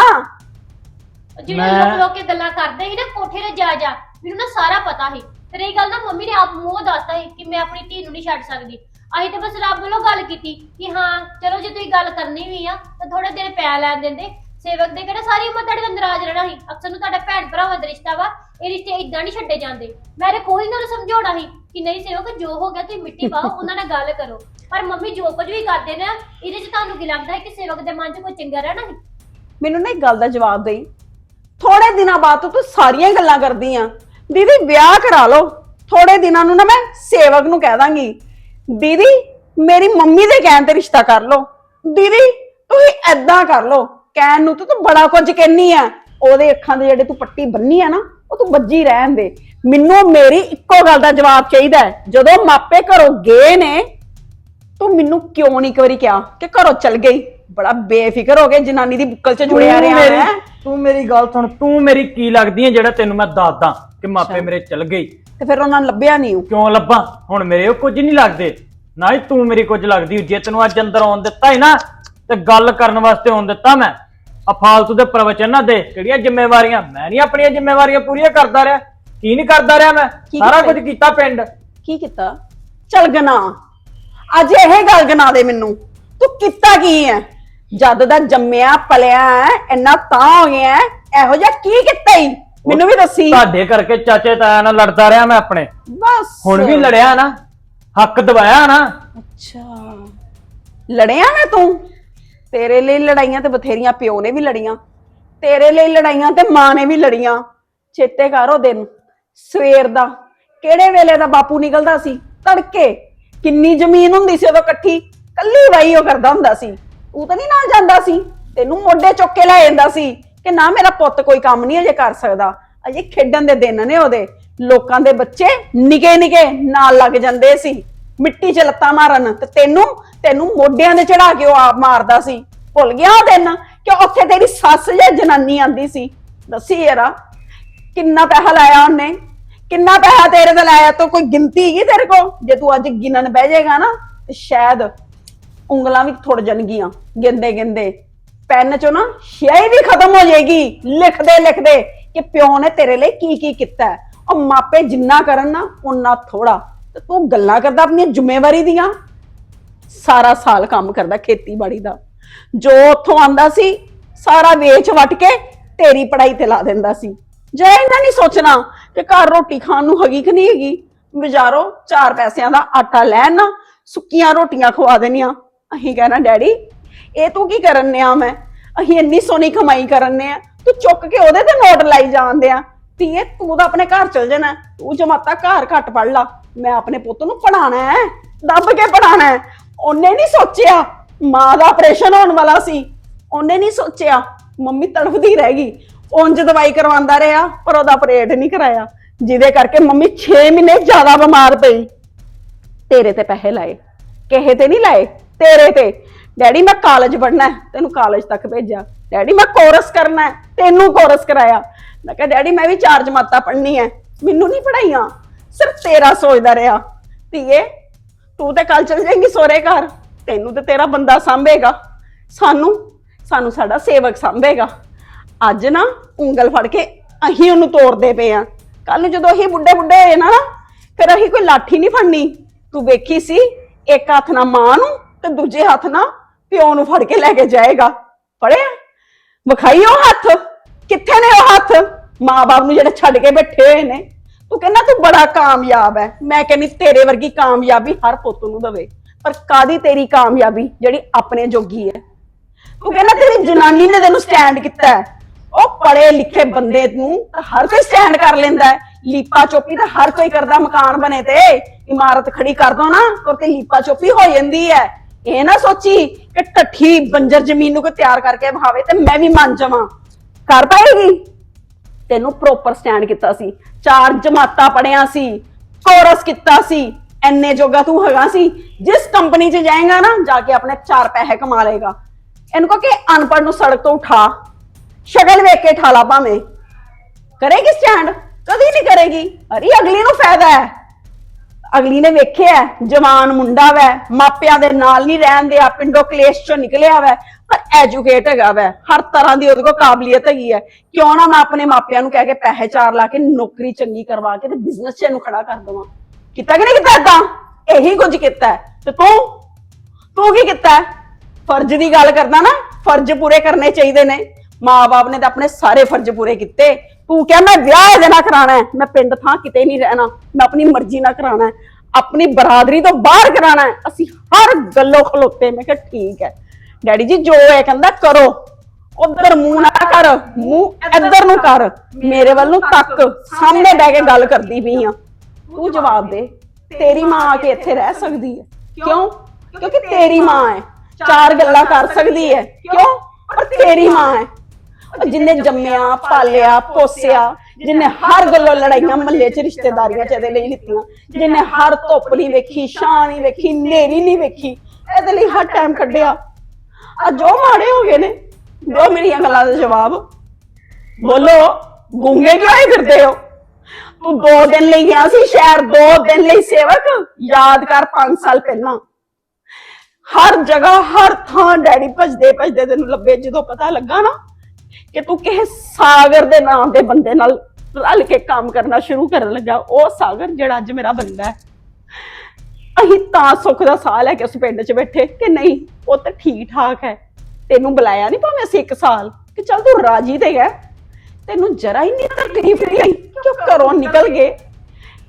ਉਹ ਜਿਹੜੇ ਮੈਂ- ਲੋਕ ਲੋਕ ਕੇ ਗੱਲਾਂ ਕਰਦੇ ਸੀ ਨਾ ਕੋਠੇ ਤੇ ਜਾ ਜਾ ਮੈਨੂੰ ਨਾ ਸਾਰਾ ਪਤਾ ਸੀ। ਫਿਰ ਇਹ ਗੱਲ ਨਾ ਮੰਮੀ ਨੇ ਆਪ ਮੂੰਹ ਦੱਸਤਾ ਸੀ ਕਿ ਮੈਂ ਆਪਣੀ ਧੀ ਨੂੰ ਨਹੀਂ ਛੱਡ ਸਕਦੀ। ਅਸੀਂ ਤਾਂ ਬਸ ਰੱਬ ਵੱਲੋਂ ਗੱਲ ਕੀਤੀ ਕਿ ਹਾਂ ਚਲੋ ਜੇ ਤੁਸੀਂ ਗੱਲ ਕਰਨੀ ਵੀ ਆ ਤਾਂ ਥੋੜੇ ਦਿਨ ਪੈ ਲੈਣ ਦਿੰਦੇ। ਸੇਵਕ ਦੇ ਕਿਹੜਾ ਸਾਰੀ ਉਮਰ ਤੁਹਾਡੇ ਨਾਲ ਨਾਰਾਜ਼ ਰਹਿਣਾ ਸੀ। ਅਕਸਰ ਨੂੰ ਤੁਹਾਡਾ ਭੈਣ ਭਰਾਵਾਂ ਦਾ ਰਿਸ਼ਤਾ ਵਾ ਇਹ ਰਿਸ਼ਤੇ ਇਦਾਂ ਨਹੀਂ ਛੱਡੇ ਜਾਂਦੇ। ਮੈਂ ਤੇ ਕੋਈ ਨਾਲ ਸਮਝਾਉਣਾ ਸੀ ਕਿ ਨਹੀਂ ਸੇਵਕ, ਜੋ ਹੋ ਗਿਆ ਤੁਸੀਂ ਮਿੱਟੀ ਪਾਓ, ਉਹਨਾਂ ਨਾਲ ਗੱਲ ਕਰੋ। ਪਰ ਮੰਮੀ ਜੋ ਕੁਝ ਵੀ ਕਰਦੇ ਨੇ, ਇਹਦੇ 'ਚ ਤੁਹਾਨੂੰ ਕੀ ਲੱਗਦਾ ਹੈ ਕਿ ਸੇਵਕ ਦੇ ਮਨ 'ਚ ਕੋਈ ਚੰਗਾ ਰਹਿਣਾ ਸੀ ਮੈਨੂੰ ਨਾ ਇੱਕ ਗੱਲ ਦਾ ਜਵਾਬ ਦੇਈ। ਥੋੜੇ ਦਿਨਾਂ ਬਾਅਦ ਤੋਂ ਤੂੰ ਸਾਰੀਆਂ ਹੀ ਗੱਲਾਂ ਕਰਦੀ ਆ। ਦੀਦੀ, ਵਿਆਹ ਕਰਾ ਲਓ। ਥੋੜੇ ਦਿਨਾਂ ਨੂੰ ਨਾ ਮੈਂ ਸੇਵਕ ਨੂੰ ਕਹਿ ਦਾਂਗੀ। ਦੀਦੀ, ਮੇਰੀ ਮੰਮੀ ਦੇ ਕਹਿਣ ਤੇ ਰਿਸ਼ਤਾ ਕਰ ਲਓ। ਦੀਦੀ, ਤੁਸੀਂ ਐਦਾਂ ਕਰ ਲਓ। ਕਹਿਣ ਨੂੰ ਤਾਂ ਤੂੰ ਬੜਾ ਕੁਝ ਕਹਿਨੀ ਆ। ਉਹਦੇ ਅੱਖਾਂ ਦੇ ਜਿਹੜੇ ਤੂੰ ਪੱਟੀ ਬੰਨੀ ਆ ਨਾ, ਉਹ ਤੂੰ ਵੱਜੀ ਰਹਿਣ ਦੇ। ਮੈਨੂੰ ਮੇਰੀ ਇੱਕੋ ਗੱਲ ਦਾ ਜਵਾਬ ਚਾਹੀਦਾ ਹੈ। ਜਦੋਂ ਮਾਪੇ ਘਰੋਂ ਗਏ ਨੇ ਤੂੰ ਮੈਨੂੰ ਕਿਉਂ ਨਹੀਂ ਇੱਕ ਵਾਰੀ ਕਿਹਾ ਕਿ ਘਰੋਂ ਚਲ ਗਈ? ਬੜਾ ਬੇਫਿਕਰ ਹੋ ਕੇ ਜਨਾਨੀ ਦੀ ਬੁੱਕਲ 'ਚ ਜੁੜਿਆ ਰਿਹਾ ਮੇਰੀ- ਹੈ। ਤੂੰ ਮੇਰੀ ਗੱਲ ਸੁਣ ਤੂੰ ਮੇਰੀ ਕੀ ਲੱਗਦੀ ਹੈ ਜਿਹੜਾ ਤੈਨੂੰ ਮੈਂ ਦੱਸਦਾ ਕਿ ਮਾਪੇ ਮੇਰੇ ਚਲ ਗਈ ਤੇ ਫਿਰ ਉਹਨਾਂ ਨੂੰ ਲੱਭਿਆ ਨਹੀਂ ਉਹ? ਕਿਉਂ ਲੱਭਾਂ? ਹੁਣ ਮੇਰੇ ਉਹ ਕੁਝ ਨਹੀਂ ਲੱਗਦੇ। ਨਾ ਹੀ ਤੂੰ ਮੇਰੀ ਕੁਝ ਲੱਗਦੀ ਜੇ ਤੈਨੂੰ ਅੱਜ ਅੰਦਰ ਆਉਣ ਦਿੱਤਾ ਹੈ ਨਾ ਤੇ ਗੱਲ ਕਰਨ ਵਾਸਤੇ ਆਉਣ ਦਿੱਤਾ ਮੈਂ ਆ ਫਾਲਤੂ ਦੇ ਪ੍ਰਵਚਨ ਨਾ ਦੇ ਕਿਹੜੀਆਂ ਜ਼ਿੰਮੇਵਾਰੀਆਂ? ਮੈਂ ਨਹੀਂ ਆਪਣੀਆਂ ਜ਼ਿੰਮੇਵਾਰੀਆਂ ਪੂਰੀਆਂ ਕਰਦਾ ਰਿਹਾ। ਕੀ ਨਹੀਂ ਕਰਦਾ ਰਿਹਾ ਮੈਂ? ਕੀ ਸਾਰਾ ਕੀਤਾ? ਕੁਝ ਕੀਤਾ ਪਿੰਡ। ਕੀ ਕੀਤਾ? ਚਲ ਗਨਾ ਅੱਜ ਇਹ ਗੱਲ ਗਨਾ ਦੇ ਮੈਨੂੰ। ਤੂੰ ਕੀਤਾ ਕੀ ਹੈ ਜਦ ਦਾ ਜੰਮਿਆ ਪਲਿਆ ਹੈ ਇੰਨਾ ਤਾਂ ਹੋ ਗਿਆ ਹੈ, ਇਹੋ ਜਿਹਾ ਕੀ ਕੀਤਾ ਹੀ ਮੈਨੂੰ ਵੀ ਦੱਸੀ। ਤੁਹਾਡੇ ਕਰਕੇ ਚਾਚੇ ਤਾਇਆ ਨਾਲ ਲੜਦਾ ਰਿਹਾ ਮੈਂ ਆਪਣੇ। ਬਸ। ਹੁਣ ਵੀ ਲੜਿਆ ਨਾ। ਹੱਕ ਦਵਾਇਆ ਨਾ। ਅੱਛਾ। ਲੜਿਆ ਨਾ ਤੂੰ? ਤੇਰੇ ਲਈ ਲੜਾਈਆਂ ਤੇ ਬਥੇਰੀਆਂ ਪਿਓ ਨੇ ਵੀ ਲੜੀਆਂ। ਤੇਰੇ ਲਈ ਲੜਾਈਆਂ ਤੇ ਮਾਂ ਨੇ ਵੀ ਲੜੀਆਂ। ਚੇਤੇ ਕਰ ਉਹ ਦਿਨ ਸਵੇਰ ਦਾ। ਕਿਹੜੇ ਵੇਲੇ ਦਾ ਬਾਪੂ ਨਿਕਲਦਾ ਸੀ? ਤੜਕੇ। ਕਿੰਨੀ ਜ਼ਮੀਨ ਹੁੰਦੀ ਸੀ ਉਦੋਂ ਇਕੱਠੀ? ਕੱਲੀ ਵਾਈ ਉਹ ਕਰਦਾ ਹੁੰਦਾ ਸੀ। ਤੂੰ ਤਾਂ ਨਹੀਂ ਨਾਲ ਜਾਂਦਾ ਸੀ। ਤੈਨੂੰ ਮੋਢੇ ਚੁੱਕ ਕੇ ਲੈ ਜਾਂਦਾ ਸੀ। ਕਿ ਨਾ ਮੇਰਾ ਪੁੱਤ ਕੋਈ ਕੰਮ ਨਹੀਂ ਅਜੇ ਕਰ ਸਕਦਾ। ਅਜੇ ਖੇਡਣ ਦੇ ਦਿਨ ਨੇ ਉਹਦੇ। ਲੋਕਾਂ ਦੇ ਬੱਚੇ ਨਿਕੇ ਨਿਕੇ ਨਾਲ ਲੱਗ ਜਾਂਦੇ ਸੀ। ਮਿੱਟੀ 'ਚ ਲੱਤਾਂ ਮਾਰਨ। ਤੇ ਤੈਨੂੰ ਤੈਨੂੰ ਮੋਢਿਆਂ ਦੇ ਚੜਾ ਕੇ ਉਹ ਆਪ ਮਾਰਦਾ ਸੀ। ਭੁੱਲ ਗਿਆ ਉਹ ਦਿਨ? ਕਿ ਉੱਥੇ ਤੇਰੀ ਸੱਸ ਜਾਂ ਜਨਾਨੀ ਆਂਦੀ ਸੀ। ਦੱਸੀ ਯਾਰਾ ਕਿੰਨਾ ਪੈਸਾ ਲਾਇਆ ਉਹਨੇ? ਕਿੰਨਾ ਪੈਸਾ ਤੇਰੇ ਤੇ ਲਾਇਆ? ਤੋ ਕੋਈ ਗਿਣਤੀ ਹੈਗੀ ਤੇਰੇ ਕੋ ਜੇ ਤੂੰ ਅੱਜ ਗਿਣਨ ਬਹਿ ਜਾਏਗਾ ਨਾ, ਤੇ ਸ਼ਾਇਦ ਉਂਗਲਾਂ ਵੀ ਥੁੜ ਜਾਣਗੀਆਂ ਗਿੰਦੇ ਗਿੰਦੇ ਪੈਨ ਚੋਂ ਨਾ ਸ਼ਿਆਈ ਵੀ ਖਤਮ ਹੋ ਜਾਏਗੀ। ਲਿਖਦੇ ਲਿਖਦੇ ਕਿ ਪਿਓ ਨੇ ਤੇਰੇ ਲਈ ਕੀ ਕੀ ਕੀਤਾ ਹੈ। ਉਹ ਮਾਪੇ ਜਿੰਨਾ ਕਰਨ ਨਾ ਉਨਾ ਥੋੜਾ ਤੇ ਤੂੰ ਗੱਲਾਂ ਕਰਦਾ ਆਪਣੀ ਜ਼ਿੰਮੇਵਾਰੀ ਦੀਆਂ। ਸਾਰਾ ਸਾਲ ਕੰਮ ਕਰਦਾ ਖੇਤੀਬਾੜੀ ਦਾ। ਜੋ ਉੱਥੋਂ ਆਂਦਾ ਸੀ, ਸਾਰਾ ਵੇਚ ਵਟ ਕੇ ਤੇਰੀ ਪੜਾਈ ਤੇ ਲਾ ਦਿੰਦਾ ਸੀ। ਜੇ ਇਹਨਾਂ ਨਹੀਂ ਸੋਚਣਾ ਕਿ ਘਰ ਰੋਟੀ ਖਾਣ ਨੂੰ ਹੈਗੀ ਕਿ ਨਹੀਂ ਹੈਗੀ ਬਾਜ਼ਾਰੋਂ ਚਾਰ ਪੈਸਿਆਂ ਦਾ ਆਟਾ ਲੈਣ ਨਾ ਸੁੱਕੀਆਂ ਰੋਟੀਆਂ ਖਵਾ ਦੇਣੀਆਂ। ਅਸੀਂ ਕਹਿਣਾ, ਡੈਡੀ, ਇਹ ਤੂੰ ਕੀ ਕਰਨ ਨਿਆ ਮੈਂ ਅਸੀਂ ਇੰਨੀ ਸੋਹਣੀ ਕਮਾਈ ਕਰਨ ਆ। ਤੂੰ ਚੁੱਕ ਕੇ ਉਹਦੇ ਤੇ ਨੋਟ ਲਾਈ ਜਾਂਦੇ ਆ ਧੀਏ, ਤੂੰ ਤਾਂ ਆਪਣੇ ਘਰ ਚਲ ਜਾਣਾ। ਤੂੰ ਜਮਾਤਾ ਘਰ ਘੱਟ ਪੜ ਲਾ। ਮੈਂ ਆਪਣੇ ਪੁੱਤ ਨੂੰ ਪੜਾਣਾ ਹੈ। ਦੱਬ ਕੇ ਪੜਾਣਾ ਹੈ। ਉਹਨੇ ਨਹੀਂ ਸੋਚਿਆ ਮਾਂ ਦਾ ਆਪਰੇਸ਼ਨ ਹੋਣ ਵਾਲਾ ਸੀ। ਉਹਨੇ ਨਹੀਂ ਸੋਚਿਆ ਮੰਮੀ ਤੜਫਦੀ ਰਹਿ ਗਈ। ਉਂਝ ਦਵਾਈ ਕਰਵਾਉਂਦਾ ਰਿਹਾ, ਪਰ ਉਹਦਾ ਆਪਰੇਟ ਨਹੀਂ ਕਰਾਇਆ। ਜਿਹਦੇ ਕਰਕੇ ਮੰਮੀ 6 ਮਹੀਨੇ ਜ਼ਿਆਦਾ ਬਿਮਾਰ ਪਈ। ਤੇਰੇ ਤੇ ਪੈਸੇ ਲਾਏ, ਕਿਸੇ ਤੇ ਨਹੀਂ ਲਾਏ, ਤੇਰੇ ਤੇ। ਡੈਡੀ, ਮੈਂ ਕਾਲਜ ਪੜ੍ਹਨਾ ਤੈਨੂੰ ਕਾਲਜ ਤੱਕ ਭੇਜਿਆ ਡੈਡੀ, ਮੈਂ ਕੋਰਸ ਕਰਨਾ ਤੈਨੂੰ ਕੋਰਸ ਕਰਾਇਆ। ਮੈਂ ਕਿਹਾ, ਡੈਡੀ, ਮੈਂ ਵੀ ਚਾਰ ਜਮਾਤਾਂ ਪੜ੍ਹਨੀ ਹੈ, ਮੈਨੂੰ ਨਹੀਂ ਪੜਾਈਆਂ ਸਿਰਫ ਤੇਰਾ ਸੋਚਦਾ ਰਿਹਾ। ਧੀਏ, ਤੂੰ ਤੇ ਕੱਲ ਚਲ ਜਾਏਂਗੀ ਸੋਰੇ ਘਰ, ਤੈਨੂੰ ਤੇ ਤੇਰਾ ਬੰਦਾ ਸੰਭੇਗਾ। ਸਾਨੂੰ ਸਾਨੂੰ ਸਾਡਾ ਸੇਵਕ ਸੰਭੇਗਾ। ਅੱਜ ਨਾ ਉਂਗਲ ਫੜ ਕੇ ਅਸੀਂ ਉਹਨੂੰ ਤੋੜਦੇ ਪਏ ਆ। ਕੱਲ ਨੂੰ ਜਦੋਂ ਅਸੀਂ ਬੁੱਢੇ ਬੁੱਢੇ ਹੋਏ ਨਾ ਨਾ, ਫਿਰ ਅਸੀਂ ਕੋਈ ਲਾਠੀ ਨਹੀਂ ਫੜਨੀ। ਤੂੰ ਵੇਖੀ ਸੀ ਇੱਕ ਹੱਥ ਨਾਲ ਮਾਂ ਨੂੰ ਤੇ ਦੂਜੇ ਹੱਥ ਨਾਲ ਪਿਓ ਨੂੰ ਫੜ ਕੇ ਲੈ ਕੇ ਜਾਏਗਾ। ਫੜਿਆ? ਵਿਖਾਈ ਉਹ ਹੱਥ? ਕਿੱਥੇ ਨੇ ਉਹ ਹੱਥ? ਮਾਂ-ਬਾਪ ਨੂੰ ਜਿਹੜੇ ਛੱਡ ਕੇ ਬੈਠੇ ਹੋਏ ਨੇ। ਤੂੰ ਕਹਿੰਦਾ ਤੂੰ ਬੜਾ ਕਾਮਯਾਬ ਹੈ ਮੈਂ ਕਹਿੰਦੀ ਤੇਰੇ ਵਰਗੀ ਕਾਮਯਾਬੀ ਹਰ ਪੁੱਤ ਨੂੰ ਦਵੇ। ਪਰ ਕਾਦੀ ਤੇਰੀ ਕਾਮਯਾਬੀ ਜਿਹੜੀ ਆਪਣੇ ਜੋਗੀ ਹੈ ਤੂੰ ਕਹਿੰਦਾ ਤੇਰੀ ਜਨਾਨੀ ਨੇ ਤੈਨੂੰ ਸਟੈਂਡ ਕੀਤਾ ਹੈ। ਉਹ ਪੜੇ ਲਿਖੇ ਬੰਦੇ ਨੂੰ ਤਾਂ ਹਰ ਕੋਈ ਸਟੈਂਡ ਕਰ ਲੈਂਦਾ ਹੈ। ਲੀਪਾ ਚੋਪੀ ਤਾਂ ਹਰ ਕੋਈ ਕਰਦਾ, ਮਕਾਨ ਬਣੇ ਤੇ। ਇਮਾਰਤ ਖੜੀ ਕਰ ਦੋ ਨਾ ਕਿਉਂਕਿ ਲੀਪਾ ਚੋਪੀ ਹੋ ਜਾਂਦੀ ਹੈ। ਇਹ ਨਾ ਸੋਚੀ ਕਿ ਠੱਠੀ ਬੰਜਰ ਜ਼ਮੀਨ ਨੂੰ ਕੋਈ ਤਿਆਰ ਕਰਕੇ ਵਿਖਾਵੇ ਤੇ ਮੈਂ ਵੀ ਮੰਨ ਜਾਵਾਂ। ਕਰ ਪਾਏਗੀ? ਤੈਨੂੰ ਪ੍ਰੋਪਰ ਸਟੈਂਡ ਕੀਤਾ ਸੀ। ਚਾਰ ਜਮਾਤਾਂ ਪੜਿਆ ਸੀ ਕੋਰਸ ਕੀਤਾ ਸੀ, ਐਨੇ ਜੋਗਾ ਤੂੰ ਹੈਗਾ ਸੀ। ਜਿਸ ਕੰਪਨੀ 'ਚ ਜਾਏਗਾ ਨਾ, ਜਾ ਕੇ ਆਪਣੇ ਚਾਰ ਪੈਸੇ ਕਮਾ ਲਏਗਾ। ਇਹਨੂੰ ਕਹੋ ਕਿ ਅਨਪੜ੍ਹ ਨੂੰ ਸੜਕ ਤੋਂ ਉਠਾ। ਸ਼ਕਲ ਵੇਖ ਕੇ ਠਾਲਾ ਭਾਵੇਂ। ਕਰੇਗੀ ਸਟੈਂਡ ਕਦੀ ਨਹੀਂ ਕਰੇਗੀ। ਅਰੇ ਅਗਲੀ ਨੂੰ ਫਾਇਦਾ ਹੈ। ਅਗਲੀ ਨੇ ਵੇਖਿਆ ਜਵਾਨ ਮੁੰਡਾ ਵੈ, ਮਾਪਿਆਂ ਦੇ ਨਾਲ ਨਹੀਂ ਰਹਿਣ ਦਿਆ, ਪਿੰਡੋਂ ਕਲੇਸ਼ ਚੋਂ ਨਿਕਲਿਆ ਵੈ, ਪਰ ਐਜੂਕੇਟ ਹੈਗਾ ਵੈ। ਹਰ ਤਰ੍ਹਾਂ ਦੀ ਉਹਦੇ ਕੋਲ ਕਾਬਲੀਅਤ ਹੈਗੀ ਹੈ। ਕਿਉਂ ਨਾ ਮੈਂ ਆਪਣੇ ਮਾਪਿਆਂ ਨੂੰ ਕਹਿ ਕੇ ਪੈਸੇ ਚਾਰ ਲਾ ਕੇ ਨੌਕਰੀ ਚੰਗੀ ਕਰਵਾ ਕੇ ਤੇ ਬਿਜ਼ਨਸ 'ਚ ਇਹਨੂੰ ਖੜਾ ਕਰ ਦਵਾਂ। ਕੀਤਾ ਕਿ ਨਹੀਂ ਕੀਤਾ ਏਦਾਂ? ਇਹੀ ਕੁਝ ਕੀਤਾ ਤੇ ਤੂੰ? ਤੂੰ ਕੀ ਕੀਤਾ ਫਰਜ਼ ਦੀ ਗੱਲ ਕਰਦਾ ਨਾ, ਫਰਜ਼ ਪੂਰੇ ਕਰਨੇ ਚਾਹੀਦੇ ਨੇ। ਮਾਪੇ ਨੇ ਤਾਂ ਆਪਣੇ ਸਾਰੇ ਫਰਜ਼ ਪੂਰੇ ਕੀਤੇ। ਤੂੰ ਕਿਹਾ, ਮੈਂ ਵਿਆਹ ਇਹਦੇ ਨਾਲ ਕਰਾਣਾ ਹੈ। ਮੈਂ ਪਿੰਡ ਥਾਂ ਕਿਤੇ ਨਹੀਂ ਰਹਿਣਾ। ਮੈਂ ਆਪਣੀ ਮਰਜ਼ੀ ਨਾਲ ਕਰਾਣਾ ਹੈ। ਆਪਣੀ ਬਰਾਦਰੀ ਤੋਂ ਬਾਹਰ ਕਰਾਣਾ ਹੈ। ਅਸੀਂ ਹਰ ਗੱਲੋਂ ਖਲੋਤੇ। ਮੈਂ ਕਿਹਾ, ਠੀਕ ਹੈ। ਡੈਡੀ ਜੀ, ਜੋ ਇਹ ਕਹਿੰਦਾ, ਕਰੋ। ਉਧਰ ਮੂੰਹ ਨਾ ਕਰ। ਮੂੰਹ ਇੱਧਰ ਨੂੰ ਕਰ। ਮੇਰੇ ਵੱਲ ਨੂੰ ਤੱਕ। ਸਾਹਮਣੇ ਬਹਿ ਕੇ ਗੱਲ ਕਰਦੀ ਪਈ ਆ ਤੂੰ ਜਵਾਬ ਦੇ। ਤੇਰੀ ਮਾਂ ਆ ਕੇ ਇੱਥੇ ਰਹਿ ਸਕਦੀ ਹੈ। ਕਿਉਂ? ਕਿਉਂਕਿ ਤੇਰੀ ਮਾਂ ਹੈ। ਚਾਰ ਗੱਲਾਂ ਕਰ ਸਕਦੀ ਹੈ। ਕਿਉਂ? ਪਰ ਤੇਰੀ ਮਾਂ ਹੈ। ਜਿੰਨੇ ਜੰਮਿਆ, ਪਾਲਿਆ, ਪੋਸਿਆ, ਜਿੰਨੇ ਹਰ ਗੱਲੋਂ ਲੜਾਈਆਂ ਮੱਲੇ 'ਚ ਰਿਸ਼ਤੇਦਾਰੀਆਂ 'ਚ ਇਹਦੇ ਲਈ ਲਿੱਤੀਆਂ ਜਿੰਨੇ ਹਰ ਧੁੱਪ ਨਹੀਂ ਵੇਖੀ, ਛਾਂ ਨਹੀਂ ਵੇਖੀ, ਨੇਰੀ ਨਹੀਂ ਵੇਖੀ, ਇਹਦੇ ਲਈ ਹਰ ਟਾਈਮ ਕੱਢਿਆ ਆ ਜੋ ਮਾੜੇ ਹੋ ਗਏ ਨੇ, ਜੋ ਮੇਰੀਆਂ ਗੱਲਾਂ ਦਾ ਜਵਾਬ। ਬੋਲੋ, ਗੁੰਗੇ ਕਿਉਂ ਹੀ ਫਿਰਦੇ ਹੋ? ਤੂੰ ਦੋ ਦਿਨ ਲਈ ਗਿਆ ਸੀ ਸ਼ਹਿਰ, ਦੋ ਦਿਨ ਲਈ ਸੇਵਕ, ਯਾਦ ਕਰ 5 ਸਾਲ ਪਹਿਲਾਂ। ਹਰ ਜਗ੍ਹਾ, ਹਰ ਥਾਂ ਡੈਡੀ ਭਜਦੇ ਭਜਦੇ ਤੈਨੂੰ ਲੱਭੇ, ਜਦੋਂ ਪਤਾ ਲੱਗਾ ਨਾ ਕਿ ਤੂੰ ਕਿਸੇ ਸਾਗਰ ਦੇ ਨਾਮ ਦੇ ਬੰਦੇ ਨਾਲ ਰਲ ਕੇ ਕੰਮ ਕਰਨਾ ਸ਼ੁਰੂ ਕਰਨ ਲੱਗਾ। ਉਹ ਸਾਗਰ ਜਿਹੜਾ ਅੱਜ ਮੇਰਾ ਬੰਦਾ ਹੈ। ਅਸੀਂ ਤਾਂ ਸੁੱਖ ਦਾ ਸਾਹ ਲੈ ਕੇ ਉਸ ਪਿੰਡ 'ਚ ਬੈਠੇ ਕਿ ਨਹੀਂ, ਉਹ ਤਾਂ ਠੀਕ ਠਾਕ ਹੈ। ਤੈਨੂੰ ਬੁਲਾਇਆ ਨਹੀਂ ਭਾਵੇਂ ਅਸੀਂ ਇੱਕ ਸਾਲ ਕਿ ਚੱਲ ਤੂੰ ਰਾਜੀ ਤੇ ਹੈ। ਤੈਨੂੰ ਜਰਾ ਹੀ ਨਹੀਂ ਤਕਲੀਫ ਨਹੀਂ ਕਿਉਂ ਘਰੋਂ ਨਿਕਲ ਗਏ।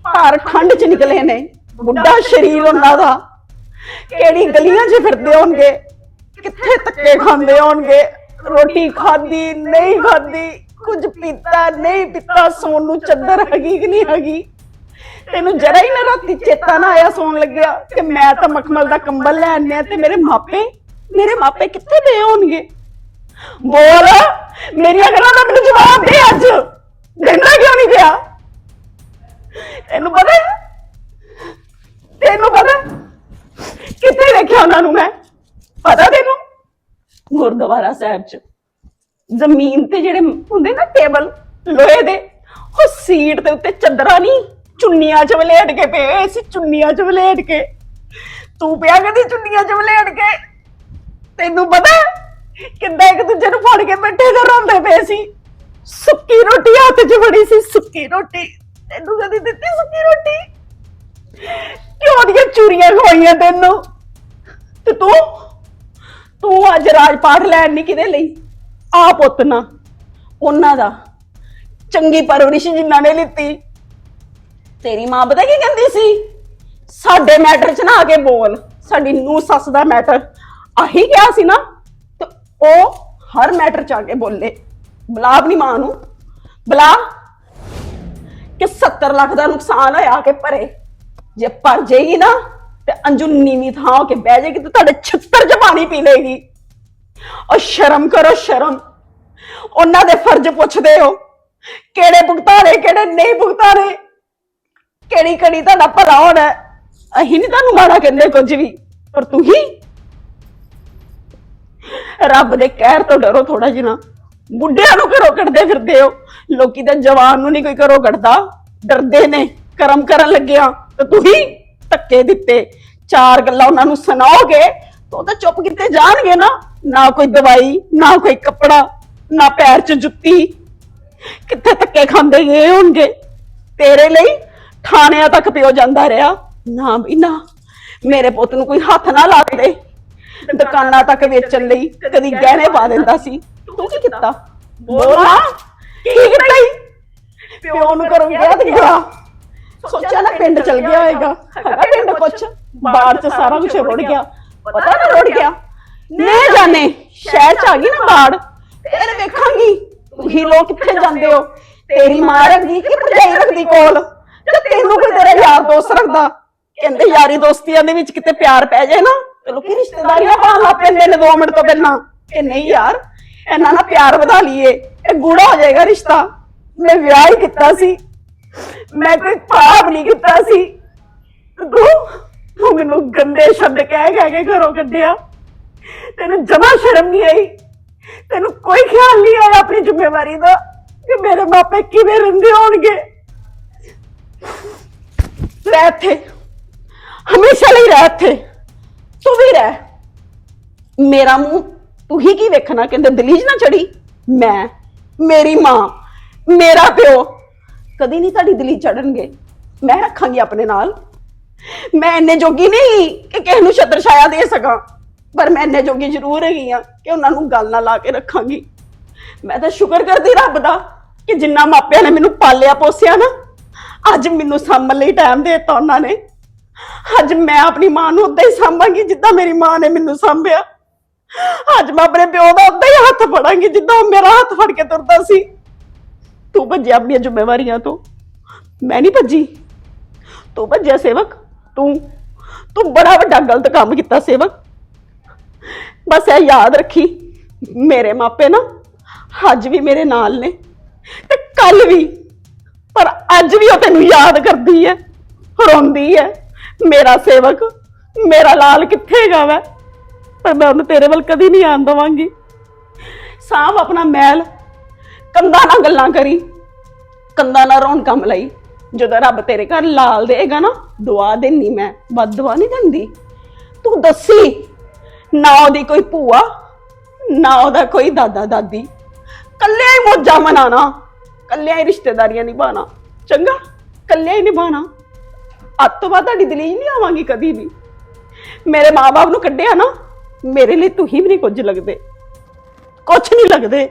ਘਰ ਠੰਡ 'ਚ ਨਿਕਲੇ ਨੇ। ਬੁੱਢਾ ਸ਼ਰੀਰ ਉਹਨਾਂ ਦਾ। ਕਿਹੜੀ ਗਲੀਆਂ 'ਚ ਫਿਰਦੇ ਹੋਣਗੇ? ਕਿੱਥੇ ਧੱਕੇ ਖਾਂਦੇ ਹੋਣਗੇ? ਰੋਟੀ ਖਾਦੀ ਨਹੀਂ ਖਾਦੀ ਕੁਝ ਪੀਤਾ, ਨਹੀਂ ਪੀਤਾ, ਸੌਣ ਨੂੰ ਚੱਦਰ ਹੈਗੀ ਕਿ ਨਹੀਂ ਹੈਗੀ? ਤੈਨੂੰ ਜਰਾ ਹੀ ਨਾ ਰਾਤੀ ਚੇਤਾ ਨਾ ਆਇਆ ਸੌਣ ਲੱਗਿਆ ਕਿ ਮੈਂ ਤਾਂ ਮਖਮਲ ਦਾ ਕੰਬਲ ਲੈ ਆਨਿਆ ਤੇ ਮੇਰੇ ਮਾਪੇ ਮੇਰੇ ਮਾਪੇ ਕਿੱਥੇ ਗਏ ਹੋਣਗੇ? ਬੋਲ, ਮੇਰੀਆਂ ਗੱਲਾਂ ਦਾ ਮੈਨੂੰ ਜਵਾਬ ਦੇ ਅੱਜ। ਦਿੰਦਾ ਕਿਉਂ ਨਹੀਂ ਗਿਆ ਤੈਨੂੰ ਪਤਾ? ਤੈਨੂੰ ਪਤਾ? ਕਿੱਥੇ ਦੇਖਿਆ ਉਹਨਾਂ ਨੂੰ ਮੈਂ? ਪਤਾ ਤੈਨੂੰ? ਗੁਰਦੁਆਰਾ ਸਾਹਿਬ ਚ। ਜ਼ਮੀਨ ਤੇ ਜਿਹੜੇ ਹੁੰਦੇ ਨਾ ਟੇਬਲ, ਲੋਹੇ ਦੇ, ਉਹ ਸੀਟ ਦੇ ਉੱਤੇ ਚੱਦਰਾਂ ਨਹੀਂ ਚੁੰਨੀਆਂ ਚ ਵਲੇਟ ਕੇ ਪਏ ਹੋਏ ਸੀ, ਚੁੰਨੀਆਂ ਚ ਵਲੇਟ ਕੇ। ਤੂੰ ਪਿਆ ਕਦੀ ਚੁੰਨੀਆਂ ਚ ਵਲੇਟ ਕੇ? ਤੈਨੂੰ ਪਤਾ ਕਿੱਦਾਂ ਇੱਕ ਦੂਜੇ ਨੂੰ ਫੜ ਕੇ ਬੈਠੇ ਤੇ ਰੋਂਦੇ ਪਏ ਸੀ? ਸੁੱਕੀ ਰੋਟੀ ਹੱਥ 'ਚ ਫੜੀ ਸੀ, ਸੁੱਕੀ ਰੋਟੀ। ਤੈਨੂੰ ਕਦੀ ਦਿੱਤੀ ਸੁੱਕੀ ਰੋਟੀ? ਕਿਉਂ ਦੀਆਂ ਚੂਰੀਆਂ ਖਵਾਈਆਂ ਤੈਨੂੰ? ਤੇ ਤੂੰ ਤੂੰ ਅੱਜ ਰਾਜ ਪਾਠ ਲੈਣ ਨਹੀਂ ਕਿਹਦੇ ਲਈ। ਆ ਪੁੱਤ ਨਾ, ਉਹਨਾਂ ਦਾ। ਚੰਗੀ ਪਰਵਰਿਸ਼ ਜਿਨ੍ਹਾਂ ਨੇ ਲਿੱਤੀ। ਤੇਰੀ ਮਾਂ ਪਤਾ ਕੀ ਕਹਿੰਦੀ ਸੀ? ਸਾਡੇ ਮੈਟਰ 'ਚ ਨਾ ਆ ਕੇ ਬੋਲ। ਸਾਡੀ ਨੂੰ ਸੱਸ ਦਾ ਮੈਟਰ। ਆਹੀ ਕਿਹਾ ਸੀ ਨਾ, ਤੇ ਉਹ ਹਰ ਮੈਟਰ 'ਚ ਆ ਕੇ ਬੋਲੇ। ਬੁਲਾ ਆਪਣੀ ਮਾਂ ਨੂੰ। ਬੁਲਾ ਕਿ 70 ਲੱਖ ਦਾ ਨੁਕਸਾਨ ਹੋਇਆ ਕਿ ਭਰੇ ਜੇ ਭਰ ਜਾਏਗੀ ਨਾ ਤੇ ਅੰਜੂ ਨੀਵੀਂ ਥਾਂ ਹੋ ਕੇ ਬਹਿ ਜਾਏਗੀ ਤੇ ਤੁਹਾਡੇ ਛਿੱਤਰ 'ਚ ਪਾਣੀ ਪੀ ਲੇਗੀ ਉਹ ਸ਼ਰਮ ਕਰੋ, ਸ਼ਰਮ। ਉਹਨਾਂ ਦੇ ਫਰਜ਼ ਪੁੱਛਦੇ ਹੋ। ਕਿਹੜੇ ਭੁਗਤਾਰੇ ਕਿਹੜੇ ਨਹੀਂ ਭੁਗਤਾਰੇ ਕਿਹੜੀ ਕੜੀ ਤੁਹਾਡਾ ਭਲਾ ਹੋਣਾ ਅਹੀਂ ਨਹੀਂ ਤੁਹਾਨੂੰ ਮਾੜਾ ਕਹਿੰਦੇ ਕੁਝ ਵੀ। ਪਰ ਤੁਸੀਂ ਰੱਬ ਦੇ ਕਹਿਰ ਤੋਂ ਡਰੋ ਥੋੜਾ ਜਿਹਾ ਬੁੱਢਿਆਂ ਨੂੰ ਘਰੋਂ ਕੱਢਦੇ ਫਿਰਦੇ ਹੋ। ਲੋਕੀ ਤਾਂ ਜਵਾਨ ਨੂੰ ਨਹੀਂ ਕੋਈ ਘਰੋਂ ਕੱਢਦਾ। ਡਰਦੇ ਨੇ। ਕਰਮ ਕਰਨ ਲੱਗਿਆ। ਤੇ ਤੁਸੀਂ ਧੱਕੇ ਦਿੱਤੇ, ਚਾਰ ਗੱਲਾਂ ਉਹਨਾਂ ਨੂੰ ਸੁਣਾਓਗੇ ਤਾਂ ਉਹ ਤਾਂ ਚੁੱਪ ਕਿਤੇ ਜਾਣਗੇ ਨਾ। ਨਾ ਕੋਈ ਦਵਾਈ, ਨਾ ਕੋਈ ਕੱਪੜਾ, ਨਾ ਪੈਰ 'ਚ ਜੁੱਤੀ। ਕਿੱਥੇ ਧੱਕੇ ਖਾਂਦੇ ਗਏ ਹੋਣਗੇ? ਤੇਰੇ ਲਈ ਥਾਣਿਆਂ ਤੱਕ ਪਿਓ ਜਾਂਦਾ ਰਿਹਾ। ਨਾ ਵੀ ਨਾ, ਮੇਰੇ ਪੁੱਤ ਨੂੰ ਕੋਈ ਹੱਥ ਨਾ ਲਾ ਦੇ। ਦੁਕਾਨਾਂ ਤੱਕ ਵੇਚਣ ਲਈ ਕਦੀ ਗਹਿਣੇ ਪਾ ਦਿੰਦਾ ਸੀ। ਤੂੰ ਕੀ ਕੀਤਾ? ਬੋਲ ਕੀ ਕੀਤਾ ਈ? ਪਿਓ ਨੂੰ ਕਰੋ ਗਿਆ ਤੇ ਗਿਆ ਸੋਚਿਆ ਨਾ ਪਿੰਡ ਚਲ ਗਿਆ ਹੋਏਗਾ। ਹੈਗਾ ਪਿੰਡ ਕੁਛ? ਬਾਹਰ ਚ ਸਾਰਾ ਕੁਝ ਰੁੜ ਗਿਆ। ਪਤਾ ਨਾ ਰੁੜ ਗਿਆ। ਨੇ ਜਾਣੇ ਸ਼ਹਿਰ ਚ ਆ ਗਈ ਨਾ ਬਾੜ। ਤੇਰੇ ਵੇਖਾਂਗੀ ਤੁਸੀਂ ਲੋਕ ਕਿੱਥੇ ਜਾਂਦੇ ਹੋ? ਤੇਰੀ ਮਾਂ ਰੱਖਦੀ ਕਿ ਭਰਜਾਈ ਰੱਖਦੀ ਕੋਲ? ਤੇ ਤੈਨੂੰ ਕੋਈ ਤੇਰਾ ਯਾਰ ਦੋਸਤ ਰੱਖਦਾ? ਕਹਿੰਦੇ ਯਾਰੀ ਦੋਸਤੀਆਂ ਦੇ ਵਿੱਚ ਕਿਤੇ ਪਿਆਰ ਪੈ ਜਾਏ ਨਾ ਤੇ ਲੋਕੀ ਰਿਸ਼ਤੇਦਾਰੀਆਂ ਪਾਉਣ ਲੱਗ ਪੈਂਦੇ ਨੇ 2 ਮਿੰਟ ਤੋਂ ਪਹਿਲਾਂ? ਕਿ ਨਹੀਂ ਯਾਰ ਇਹਨਾਂ ਨਾਲ ਪਿਆਰ ਵਧਾ ਲਈਏ ਇਹ ਗੂੜਾ ਹੋ ਜਾਏਗਾ ਰਿਸ਼ਤਾ। ਮੈਂ ਵਿਆਹ ਹੀ ਕੀਤਾ ਸੀ। ਮੈਂ ਕੋਈ ਪਾਪ ਨਹੀਂ ਕੀਤਾ ਸੀ। ਤੂੰ ਤੂੰ ਮੈਨੂੰ ਗੰਦੇ ਸ਼ਬਦ ਕਹਿ ਕਹਿ ਕੇ ਘਰੋਂ ਕੱਢਿਆ। ਤੈਨੂੰ ਜਮਾ ਸ਼ਰਮ ਨਹੀਂ ਆਈ। ਤੈਨੂੰ ਕੋਈ ਖਿਆਲ ਨਹੀਂ ਆਇਆ ਆਪਣੀ ਜ਼ਿੰਮੇਵਾਰੀ ਦਾ ਕਿ ਮੇਰੇ ਮਾਪੇ ਕਿਵੇਂ ਰਹਿੰਦੇ ਹੋਣਗੇ। ਰਹਿ ਇੱਥੇ। ਹਮੇਸ਼ਾ ਲਈ ਰਹਿ ਇੱਥੇ। ਤੂੰ ਵੀ ਰਹਿ। ਮੇਰਾ ਮੂੰਹ ਤੂੰ ਹੀ ਕੀ ਵੇਖਣਾ, ਕਹਿੰਦੇ ਦਲੀਜ ਨਾ ਚੜੀ। ਮੈਂ, ਮੇਰੀ ਮਾਂ, ਮੇਰਾ ਪਿਓ ਕਦੀ ਨਹੀਂ ਤੁਹਾਡੀ ਦਲੀ ਚੜਨਗੇ। ਮੈਂ ਰੱਖਾਂਗੀ ਆਪਣੇ ਨਾਲ। ਮੈਂ ਇੰਨੇ ਜੋਗੀ ਨਹੀਂ ਕਿ ਕਿਸੇ ਨੂੰ ਛਤਰ ਛਾਇਆ ਦੇ ਸਕਾਂ। ਪਰ ਮੈਂ ਇੰਨੇ ਜੋਗੀ ਜ਼ਰੂਰ ਹੈਗੀ ਆ ਕਿ ਉਹਨਾਂ ਨੂੰ ਗੱਲ ਨਾ ਲਾ ਕੇ ਰੱਖਾਂਗੀ। ਮੈਂ ਤਾਂ ਸ਼ੁਕਰ ਕਰਦੀ ਰੱਬ ਦਾ ਕਿ ਜਿੰਨਾ ਮਾਪਿਆਂ ਨੇ ਮੈਨੂੰ ਪਾਲਿਆ ਪੋਸਿਆ ਨਾ, ਅੱਜ ਮੈਨੂੰ ਸਾਂਭਣ ਲਈ ਟਾਈਮ ਦੇ ਦਿੱਤਾ ਉਹਨਾਂ ਨੇ। ਅੱਜ ਮੈਂ ਆਪਣੀ ਮਾਂ ਨੂੰ ਉਦਾਂ ਹੀ ਸਾਂਭਾਂਗੀ ਜਿੱਦਾਂ ਮੇਰੀ ਮਾਂ ਨੇ ਮੈਨੂੰ ਸਾਂਭਿਆ। ਅੱਜ ਮੈਂ ਆਪਣੇ ਪਿਓ ਦਾ ਉਦਾਂ ਹੀ ਹੱਥ ਫੜਾਂਗੀ ਜਿੱਦਾਂ ਉਹ ਮੇਰਾ ਹੱਥ ਫੜ ਕੇ ਤੁਰਦਾ ਸੀ। ਤੂੰ ਭੱਜਿਆ ਆਪਣੀਆਂ ਜ਼ਿੰਮੇਵਾਰੀਆਂ ਤੋਂ। ਮੈਂ ਨਹੀਂ ਭੱਜੀ। ਤੂੰ ਭੱਜਿਆ ਸੇਵਕ। ਤੂੰ ਤੂੰ ਬੜਾ ਵੱਡਾ ਗਲਤ ਕੰਮ ਕੀਤਾ ਸੇਵਕ। ਬਸ ਇਹ ਯਾਦ ਰੱਖੀ। ਮੇਰੇ ਮਾਪੇ ਨਾ ਅੱਜ ਵੀ ਮੇਰੇ ਨਾਲ ਨੇ ਤੇ ਕੱਲ ਵੀ। ਪਰ ਅੱਜ ਵੀ ਉਹ ਤੈਨੂੰ ਯਾਦ ਕਰਦੀ ਹੈ ਰੋਂਦੀ ਹੈ ਮੇਰਾ ਸੇਵਕ, ਮੇਰਾ ਲਾਲ ਕਿੱਥੇ ਹੈਗਾ ਵੈ? ਪਰ ਮੈਂ ਉਹਨੂੰ ਤੇਰੇ ਵੱਲ ਕਦੀ ਨਹੀਂ ਆਣ ਦਵਾਂਗੀ। ਸਾਂਭ ਆਪਣਾ ਮੈਲ। ਕੰਧਾਂ ਨਾਲ ਗੱਲਾਂ ਕਰੀ। ਕੰਧਾਂ ਨਾਲ ਰੌਣ ਕੰਮ ਲਈ। ਜਦੋਂ ਰੱਬ ਤੇਰੇ ਘਰ ਲਾਲ ਦੇਗਾ ਨਾ, ਦੁਆ ਦੇਣੀ ਮੈਂ, ਵੱਧ ਦੁਆ ਨਹੀਂ ਦਿੰਦੀ। ਤੂੰ ਦੱਸੀ, ਨਾ ਉਹਦੀ ਕੋਈ ਭੂਆ, ਨਾ ਉਹਦਾ ਕੋਈ ਦਾਦਾ ਦਾਦੀ। ਕੱਲਿਆ ਹੀ ਮੋਜਾ ਮਨਾਣਾ, ਕੱਲਿਆ ਹੀ ਰਿਸ਼ਤੇਦਾਰੀਆਂ ਨਿਭਾਣਾ ਚੰਗਾ, ਕੱਲਿਆ ਹੀ ਨਿਭਾਣਾ ਅੱਜ ਤੋਂ ਬਾਅਦ ਤੁਹਾਡੀ ਦਲੀਲ ਨਹੀਂ ਆਵਾਂਗੀ ਕਦੀ ਵੀ। ਮੇਰੇ ਮਾਪੇ ਨੂੰ ਕੱਢਿਆ ਨਾ, ਮੇਰੇ ਲਈ ਤੂੰ ਹੀ ਵੀ ਨਹੀਂ ਕੁਝ ਲੱਗਦੇ। ਕੁਝ ਨਹੀਂ ਲੱਗਦੇ।